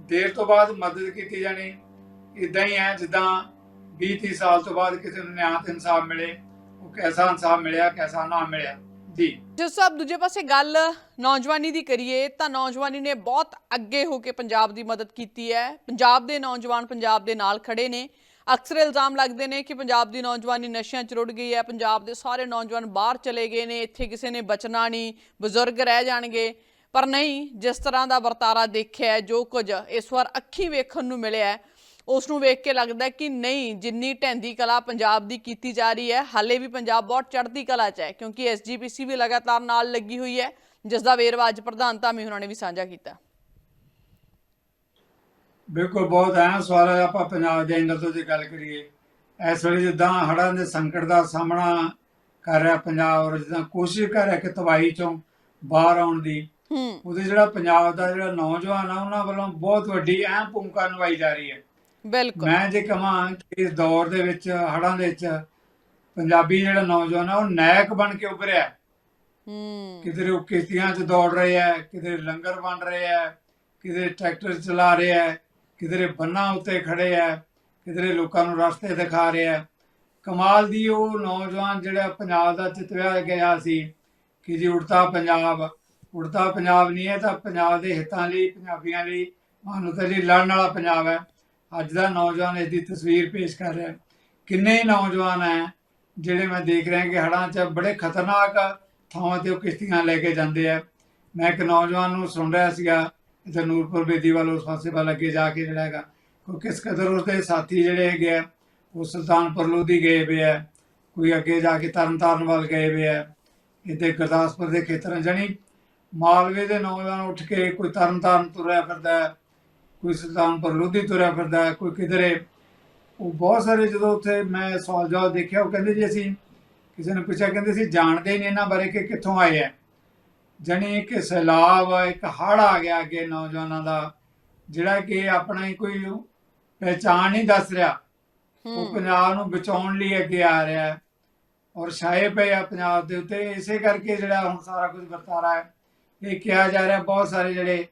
ਦੇਰ ਤੋਂ ਬਾਅਦ ਮਦਦ ਕੀਤੀ ਜਾਣੀ। ਇਦਾਂ ਹੀ ਹੈ, ਜਿੱਦਾਂ 20 30 ਸਾਲ ਤੋਂ ਬਾਅਦ ਕਿਸੇ ਨੂੰ ਨਿਆਂ ਤੇ ਇਨਸਾਫ ਮਿਲੇ, ਉਹ ਕੈਸਾ ਇਨਸਾਫ ਮਿਲਿਆ, ਕੈਸਾ ਨਾ ਮਿਲਿਆ। ਜੀ। ਜਿਸ ਸਾਹਿਬ, ਦੂਜੇ ਪਾਸੇ ਗੱਲ ਨੌਜਵਾਨੀ ਦੀ ਕਰੀਏ, ਤਾਂ ਨੌਜਵਾਨੀ ਨੇ ਬਹੁਤ ਅੱਗੇ ਹੋ ਕੇ ਪੰਜਾਬ ਦੀ ਮਦਦ ਕੀਤੀ ਹੈ। ਪੰਜਾਬ ਦੇ ਨੌਜਵਾਨ ਪੰਜਾਬ ਦੇ ਨਾਲ ਖੜੇ ਨੇ। ਅਕਸਰ ਇਲਜ਼ਾਮ ਲੱਗਦੇ ਨੇ ਕਿ ਪੰਜਾਬ ਦੀ ਨੌਜਵਾਨੀ ਨਸ਼ਿਆਂ 'ਚ ਰੁੜ ਗਈ ਹੈ, ਪੰਜਾਬ ਦੇ ਸਾਰੇ ਨੌਜਵਾਨ ਬਾਹਰ ਚਲੇ ਗਏ ਨੇ, ਇੱਥੇ ਕਿਸੇ ਨੇ ਬਚਣਾ ਨਹੀਂ, ਬਜ਼ੁਰਗ ਰਹਿ ਜਾਣਗੇ। ਪਰ ਨਹੀਂ ਜਿਸ ਤਰ੍ਹਾਂ ਦਾ ਵਰਤਾਰਾ ਦੇਖਿਆ ਜੋ ਕੁਝ ਇਸ ਵਾਰ ਅੱਖੀ ਵੇਖਣ ਨੂੰ ਮਿਲਿਆ ਹੈ, ਉਸ ਨੂੰ ਵੇਖ ਕੇ ਲੱਗਦਾ ਕਿ ਨਹੀਂ ਜਿੰਨੀ ਢਹਿੰਦੀ ਕਲਾ ਪੰਜਾਬ ਦੀ ਕੀਤੀ ਜਾ ਰਹੀ ਹੈ ਹਾਲੇ ਵੀ ਪੰਜਾਬ ਬਹੁਤ ਚੜ੍ਹਦੀ ਕਲਾ 'ਚ ਹੈ ਕਿਉਂਕਿ ਐਸਜੀਪੀਸੀ ਵੀ ਲਗਾਤਾਰ ਨਾਲ ਲੱਗੀ ਹੋਈ ਹੈ ਜਿਸ ਦਾ ਵੇਰਵਾ ਅੱਜ ਪ੍ਰਧਾਨ ਧਾਮੀ ਉਹਨਾਂ ਨੇ ਵੀ ਸਾਂਝਾ ਕੀਤਾ। ਬਿਲਕੁਲ ਬਹੁਤ ਅਹਿਮ ਸਵਾਲ ਹੈ ਆਪਾਂ ਪੰਜਾਬ ਦੇ ਐਂਗਲ ਤੋਂ ਜੇ ਗੱਲ ਕਰੀਏ ਇਸ ਵੇਲੇ ਜਿੱਦਾਂ ਹੜ੍ਹਾਂ ਦੇ ਸੰਕਟ ਦਾ ਸਾਹਮਣਾ ਕਰ ਰਿਹਾ ਪੰਜਾਬ ਔਰ ਜਿੱਦਾਂ ਕੋਸ਼ਿਸ਼ ਕਰ ਰਿਹਾ ਕਿ ਤਬਾਹੀ ਚੋਂ ਬਾਹਰ ਆਉਣ ਦੀ ਹੂੰ। ਉਹਦੇ ਜਿਹੜਾ ਪੰਜਾਬ ਦਾ ਜਿਹੜਾ ਨੌਜਵਾਨ ਆ ਉਹਨਾਂ ਵੱਲੋਂ ਬਹੁਤ ਵੱਡੀ ਅਹਿਮ ਭੂਮਿਕਾ ਨਿਭਾਈ ਜਾ ਰਹੀ ਹੈ। ਬਿਲਕੁਲ। ਮੈਂ ਜੇ ਕਹਾਂ ਕਿ ਇਸ ਦੌਰ ਦੇ ਵਿੱਚ ਹੜ੍ਹਾਂ ਦੇ ਵਿੱਚ ਪੰਜਾਬੀ ਜਿਹੜਾ ਨੌਜਵਾਨ ਆ ਉਹ ਨਾਇਕ ਬਣ ਕੇ ਉੱਭਰਿਆ ਹੈ। ਹੂੰ। ਕਿਧਰੇ ਉਹ ਕਿਸ਼ਤੀਆਂ 'ਚ ਦੌੜ ਰਹੇ ਆ ਕਿਧਰੇ ਲੰਗਰ ਵੰਡ ਰਹੇ ਆ ਕਿਧਰੇ ਟਰੈਕਟਰ ਚਲਾ ਰਹੇ ਆ ਕਿਧਰੇ ਬੰਨਾਂ ਉੱਤੇ ਖੜੇ ਆ ਕਿਧਰੇ ਲੋਕਾਂ ਨੂੰ ਰਸਤੇ ਦਿਖਾ ਰਹੇ ਆ ਕਮਾਲ ਦੀ ਉਹ ਨੌਜਵਾਨ ਜਿਹੜਾ ਪੰਜਾਬ ਦਾ ਚਿਤਵਿਆ ਗਿਆ ਸੀ ਕਿ ਜੀ ਉੜਤਾ ਪੰਜਾਬ ਉੜਤਾ ਪੰਜਾਬ ਨਹੀਂ ਹੈ ਤਾਂ ਪੰਜਾਬ ਦੇ ਹਿੱਤਾਂ ਲਈ, ਪੰਜਾਬੀਆਂ ਲਈ ਮਾਨਵਤਾ ਲਈ ਲੜਨ ਵਾਲਾ ਪੰਜਾਬ ਹੈ। ਅੱਜ ਦਾ ਨੌਜਵਾਨ ਇਸ ਦੀ ਤਸਵੀਰ ਪੇਸ਼ ਕਰ ਰਿਹਾ ਕਿੰਨੇ ਹੀ ਨੌਜਵਾਨ ਹੈ ਜਿਹੜੇ ਮੈਂ ਦੇਖ ਰਿਹਾ ਕਿ ਹੜ੍ਹਾਂ 'ਚ ਬੜੇ ਖਤਰਨਾਕ ਥਾਵਾਂ ਤੇ ਉਹ ਕਿਸ਼ਤੀਆਂ ਲੈ ਕੇ ਜਾਂਦੇ ਆ। ਮੈਂ ਇੱਕ ਨੌਜਵਾਨ ਨੂੰ ਸੁਣ ਰਿਹਾ ਸੀਗਾ ਇੱਥੇ ਨੂਰਪੁਰ ਬੇਦੀ ਵੱਲ, ਉਸ ਪਾਸੇ ਵੱਲ ਅੱਗੇ ਜਾ ਕੇ ਜਿਹੜਾ ਹੈਗਾ ਕੋਈ ਕਿਸ ਕਦਰ ਉਸਦੇ ਸਾਥੀ ਜਿਹੜੇ ਹੈਗੇ ਆ, ਉਹ ਸੁਲਤਾਨਪੁਰ ਲੋਧੀ ਗਏ ਵੇ ਆ। ਕੋਈ ਅੱਗੇ ਜਾ ਕੇ ਤਰਨਤਾਰਨ ਵੱਲ ਗਏ ਵੇ ਆ। ਇੱਥੇ ਗੁਰਦਾਸਪੁਰ ਦੇ ਖੇਤਰਾਂ ਜਾਣੀ ਮਾਲਵੇ ਦੇ ਨੌਜਵਾਨ ਉੱਠ ਕੇ ਕੋਈ ਤਰਨਤਾਰਨ ਤੁਰਿਆ ਫਿਰਦਾ ਕੋਈ ਸੁਲਤਾਨਪੁਰ ਲੋਧੀ ਤੁਰਿਆ ਫਿਰਦਾ ਕੋਈ ਕਿਧਰੇ। ਉਹ ਬਹੁਤ ਸਾਰੇ ਜਦੋਂ ਉੱਥੇ ਮੈਂ ਸਵਾਲ ਜਵਾਬ ਦੇਖਿਆ ਉਹ ਕਹਿੰਦੇ ਜੀ ਅਸੀਂ ਕਿਸੇ ਨੇ ਪੁੱਛਿਆ ਕਹਿੰਦੇ ਸੀ ਜਾਣਦੇ ਨਹੀਂ ਇਹਨਾਂ ਬਾਰੇ ਕਿ ਕਿੱਥੋਂ ਆਏ ਆ ਜਾਣੀ ਇੱਕ ਸੈਲਾਬ ਇੱਕ ਹੜ੍ਹ ਆ ਗਿਆ ਅੱਗੇ ਨੌਜਵਾਨਾਂ ਦਾ ਜਿਹੜਾ ਕਿ ਆਪਣਾ ਹੀ ਕੋਈ ਪਹਿਚਾਣ ਨਹੀਂ ਦੱਸ ਰਿਹਾ। ਉਹ ਪੰਜਾਬ ਨੂੰ ਬਚਾਉਣ ਲਈ ਅੱਗੇ ਆ ਰਿਹਾ ਔਰ ਛਾਏ ਪਏ ਆ ਪੰਜਾਬ ਦੇ ਉੱਤੇ ਇਸੇ ਕਰਕੇ ਜਿਹੜਾ ਹੁਣ ਸਾਰਾ ਕੁਝ ਵਰਤਾਰਾ ਹੈ। ਇਹ ਕਿਹਾ ਜਾ ਰਿਹਾ ਬਹੁਤ ਸਾਰੇ ਜਿਹੜੇ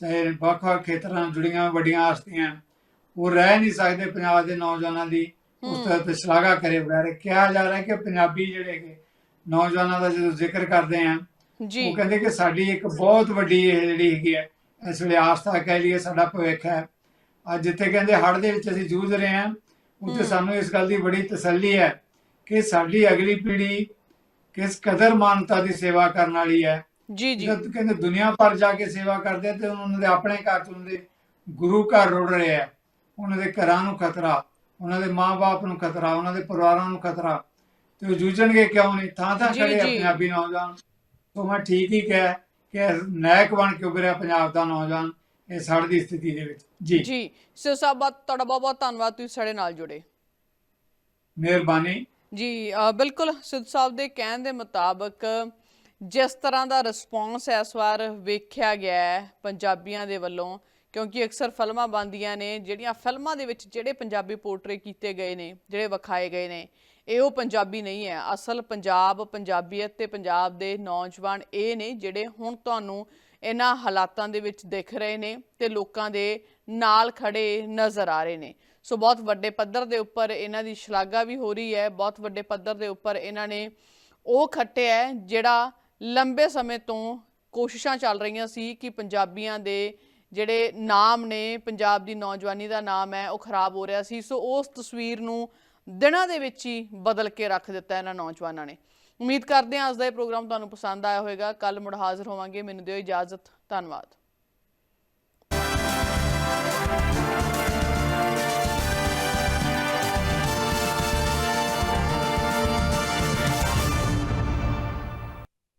ਚਾਹੇ ਵੱਖ-ਵੱਖ ਖੇਤਰਾਂ ਨਾਲ ਜੁੜੀਆਂ ਵੱਡੀਆਂ ਹਸਤੀਆਂ ਉਹ ਰਹਿ ਨਹੀਂ ਸਕਦੇ ਪੰਜਾਬ ਦੇ ਨੌਜਵਾਨਾਂ ਦੀ ਉਸ। ਤਰ੍ਹਾਂ ਤੇ ਸ਼ਲਾਘਾ ਕਰੇ ਬਗੈਰ ਕਿਹਾ ਜਾ ਰਿਹਾ ਕਿ ਪੰਜਾਬੀ ਜਿਹੜੇ ਕਿ ਨੌਜਵਾਨਾਂ ਦਾ ਜਦੋਂ ਜ਼ਿਕਰ ਕਰਦੇ ਆ ਉਹ ਕਹਿੰਦੇ ਕਿ ਸਾਡੀ ਇੱਕ ਬਹੁਤ ਵੱਡੀ ਇਹ ਜਿਹੜੀ ਹੈਗੀ ਹੈ ਇਸ ਵੇਲੇ ਆਸਥਾ ਕਹਿ ਲਈਏ ਸਾਡਾ ਭਵਿੱਖ ਹੈ ਅੱਜ ਜਿੱਥੇ ਕਹਿੰਦੇ ਹੜ੍ਹ ਦੇ ਵਿੱਚ ਅਸੀਂ ਜੂਝ ਰਹੇ ਹਾਂ ਉੱਥੇ। ਸਾਨੂੰ ਇਸ ਗੱਲ ਦੀ ਬੜੀ ਤਸੱਲੀ ਹੈ ਕਿ ਸਾਡੀ ਅਗਲੀ ਪੀੜ੍ਹੀ ਕਿਸ ਕਦਰ ਮਾਨਵਤਾ ਦੀ ਸੇਵਾ ਕਰਨ ਵਾਲੀ ਹੈ ਜੀ ਜੀ। ਜਦ ਕਹਿੰਦੇ ਦੁਨੀਆ ਭਰ ਜਾ ਕੇ ਸੇਵਾ ਕਰਦੇ ਤੇ ਉਹਨਾਂ ਦੇ ਆਪਣੇ ਘਰ ਉਹਨਾਂ ਦੇ ਗੁਰੂ ਘਰ ਰੁੜ ਰਹੇ ਆ। ਉਹਨਾਂ ਦੇ ਘਰਾਂ ਨੂੰ ਖਤਰਾ ਉਹਨਾਂ ਦੇ ਮਾਪੇ ਨੂੰ ਖਤਰਾ ਉਹਨਾਂ ਦੇ ਪਰਿਵਾਰਾਂ ਨੂੰ ਖਤਰਾ। ਤੇ ਉਹ ਜੂਝਣਗੇ ਕਿਉਂ ਨਹੀਂ? ਥਾਂ ਥਾਂ ਖੜੇ। ਪੰਜਾਬੀ ਨੌਜਵਾਨ। ਤੋਂ ਮੈਂ ਠੀਕ ਹੀ ਕਿਹਾ ਕਿ ਨਾਇਕ ਬਣ ਕੇ ਉੱਭਰਿਆ ਪੰਜਾਬ ਦਾ ਨੌਜਵਾਨ ਇਸ ਹੜ੍ਹ ਦੀ ਸਥਿਤੀ ਦੇ ਵਿੱਚ। ਜੀ। ਜੀ। ਸੋ ਸਾਹਿਬ ਤੁਹਾਡਾ ਬਹੁਤ ਬਹੁਤ ਧੰਨਵਾਦ ਤੁਸੀਂ ਸਾਡੇ ਨਾਲ ਜੁੜੇ। ਮਿਹਰਬਾਨੀ। ਜੀ ਬਿਲਕੁਲ ਸਿੱਧ ਸਾਹਿਬ ਦੇ ਕਹਿਣ ਦੇ ਮੁਤਾਬਕ ਜਿਸ ਤਰ੍ਹਾਂ ਦਾ ਰਿਸਪੌਂਸ ਇਸ ਵਾਰ ਵੇਖਿਆ ਗਿਆ ਹੈ ਪੰਜਾਬੀਆਂ ਦੇ ਵੱਲੋਂ, ਕਿਉਂਕਿ ਅਕਸਰ ਫਿਲਮਾਂ ਬਣਦੀਆਂ ਨੇ, ਜਿਹੜੀਆਂ ਫਿਲਮਾਂ ਦੇ ਵਿੱਚ ਜਿਹੜੇ ਪੰਜਾਬੀ ਪੋਰਟਰੇ ਕੀਤੇ ਗਏ ਨੇ, ਜਿਹੜੇ ਵਿਖਾਏ ਗਏ ਨੇ, ਇਹ ਉਹ ਪੰਜਾਬੀ ਨਹੀਂ ਹੈ। ਅਸਲ ਪੰਜਾਬ, ਪੰਜਾਬੀਅਤ ਤੇ ਪੰਜਾਬ ਦੇ ਨੌਜਵਾਨ ਇਹ ਨੇ, ਜਿਹੜੇ ਹੁਣ ਤੁਹਾਨੂੰ ਇਹਨਾਂ ਹਾਲਾਤਾਂ ਦੇ ਵਿੱਚ ਦਿਖ ਰਹੇ ਨੇ ਤੇ ਲੋਕਾਂ ਦੇ ਨਾਲ ਖੜੇ ਨਜ਼ਰ ਆ ਰਹੇ ਨੇ। ਸੋ ਬਹੁਤ ਵੱਡੇ ਪੱਧਰ ਦੇ ਉੱਪਰ ਇਹਨਾਂ ਦੀ ਸ਼ਲਾਘਾ ਵੀ ਹੋ ਰਹੀ ਹੈ, ਬਹੁਤ ਵੱਡੇ ਪੱਧਰ ਦੇ ਉੱਪਰ ਇਹਨਾਂ ਨੇ ਉਹ ਖੱਟਿਆ ਜਿਹੜਾ ਲੰਬੇ ਸਮੇਂ ਤੋਂ ਕੋਸ਼ਿਸ਼ਾਂ ਚੱਲ ਰਹੀਆਂ ਸੀ ਕਿ ਪੰਜਾਬੀਆਂ ਦੇ ਜਿਹੜੇ ਨਾਮ ਨੇ, ਪੰਜਾਬ ਦੀ ਨੌਜਵਾਨੀ ਦਾ ਨਾਮ ਹੈ, ਉਹ ਖਰਾਬ ਹੋ ਰਿਹਾ ਸੀ। ਸੋ ਉਸ ਤਸਵੀਰ ਨੂੰ ਦਿਨਾਂ ਦੇ ਵਿੱਚ ਹੀ ਬਦਲ ਕੇ ਰੱਖ ਦਿੱਤਾ ਇਹਨਾਂ ਨੌਜਵਾਨਾਂ ਨੇ। ਉਮੀਦ ਕਰਦੇ ਹਾਂ ਅੱਜ ਦਾ ਇਹ ਪ੍ਰੋਗਰਾਮ ਤੁਹਾਨੂੰ ਪਸੰਦ ਆਇਆ ਹੋਵੇਗਾ। ਕੱਲ ਮੁੜ ਹਾਜ਼ਰ ਹੋਵਾਂਗੇ। ਮੈਨੂੰ ਦਿਓ ਇਜਾਜ਼ਤ। ਧੰਨਵਾਦ।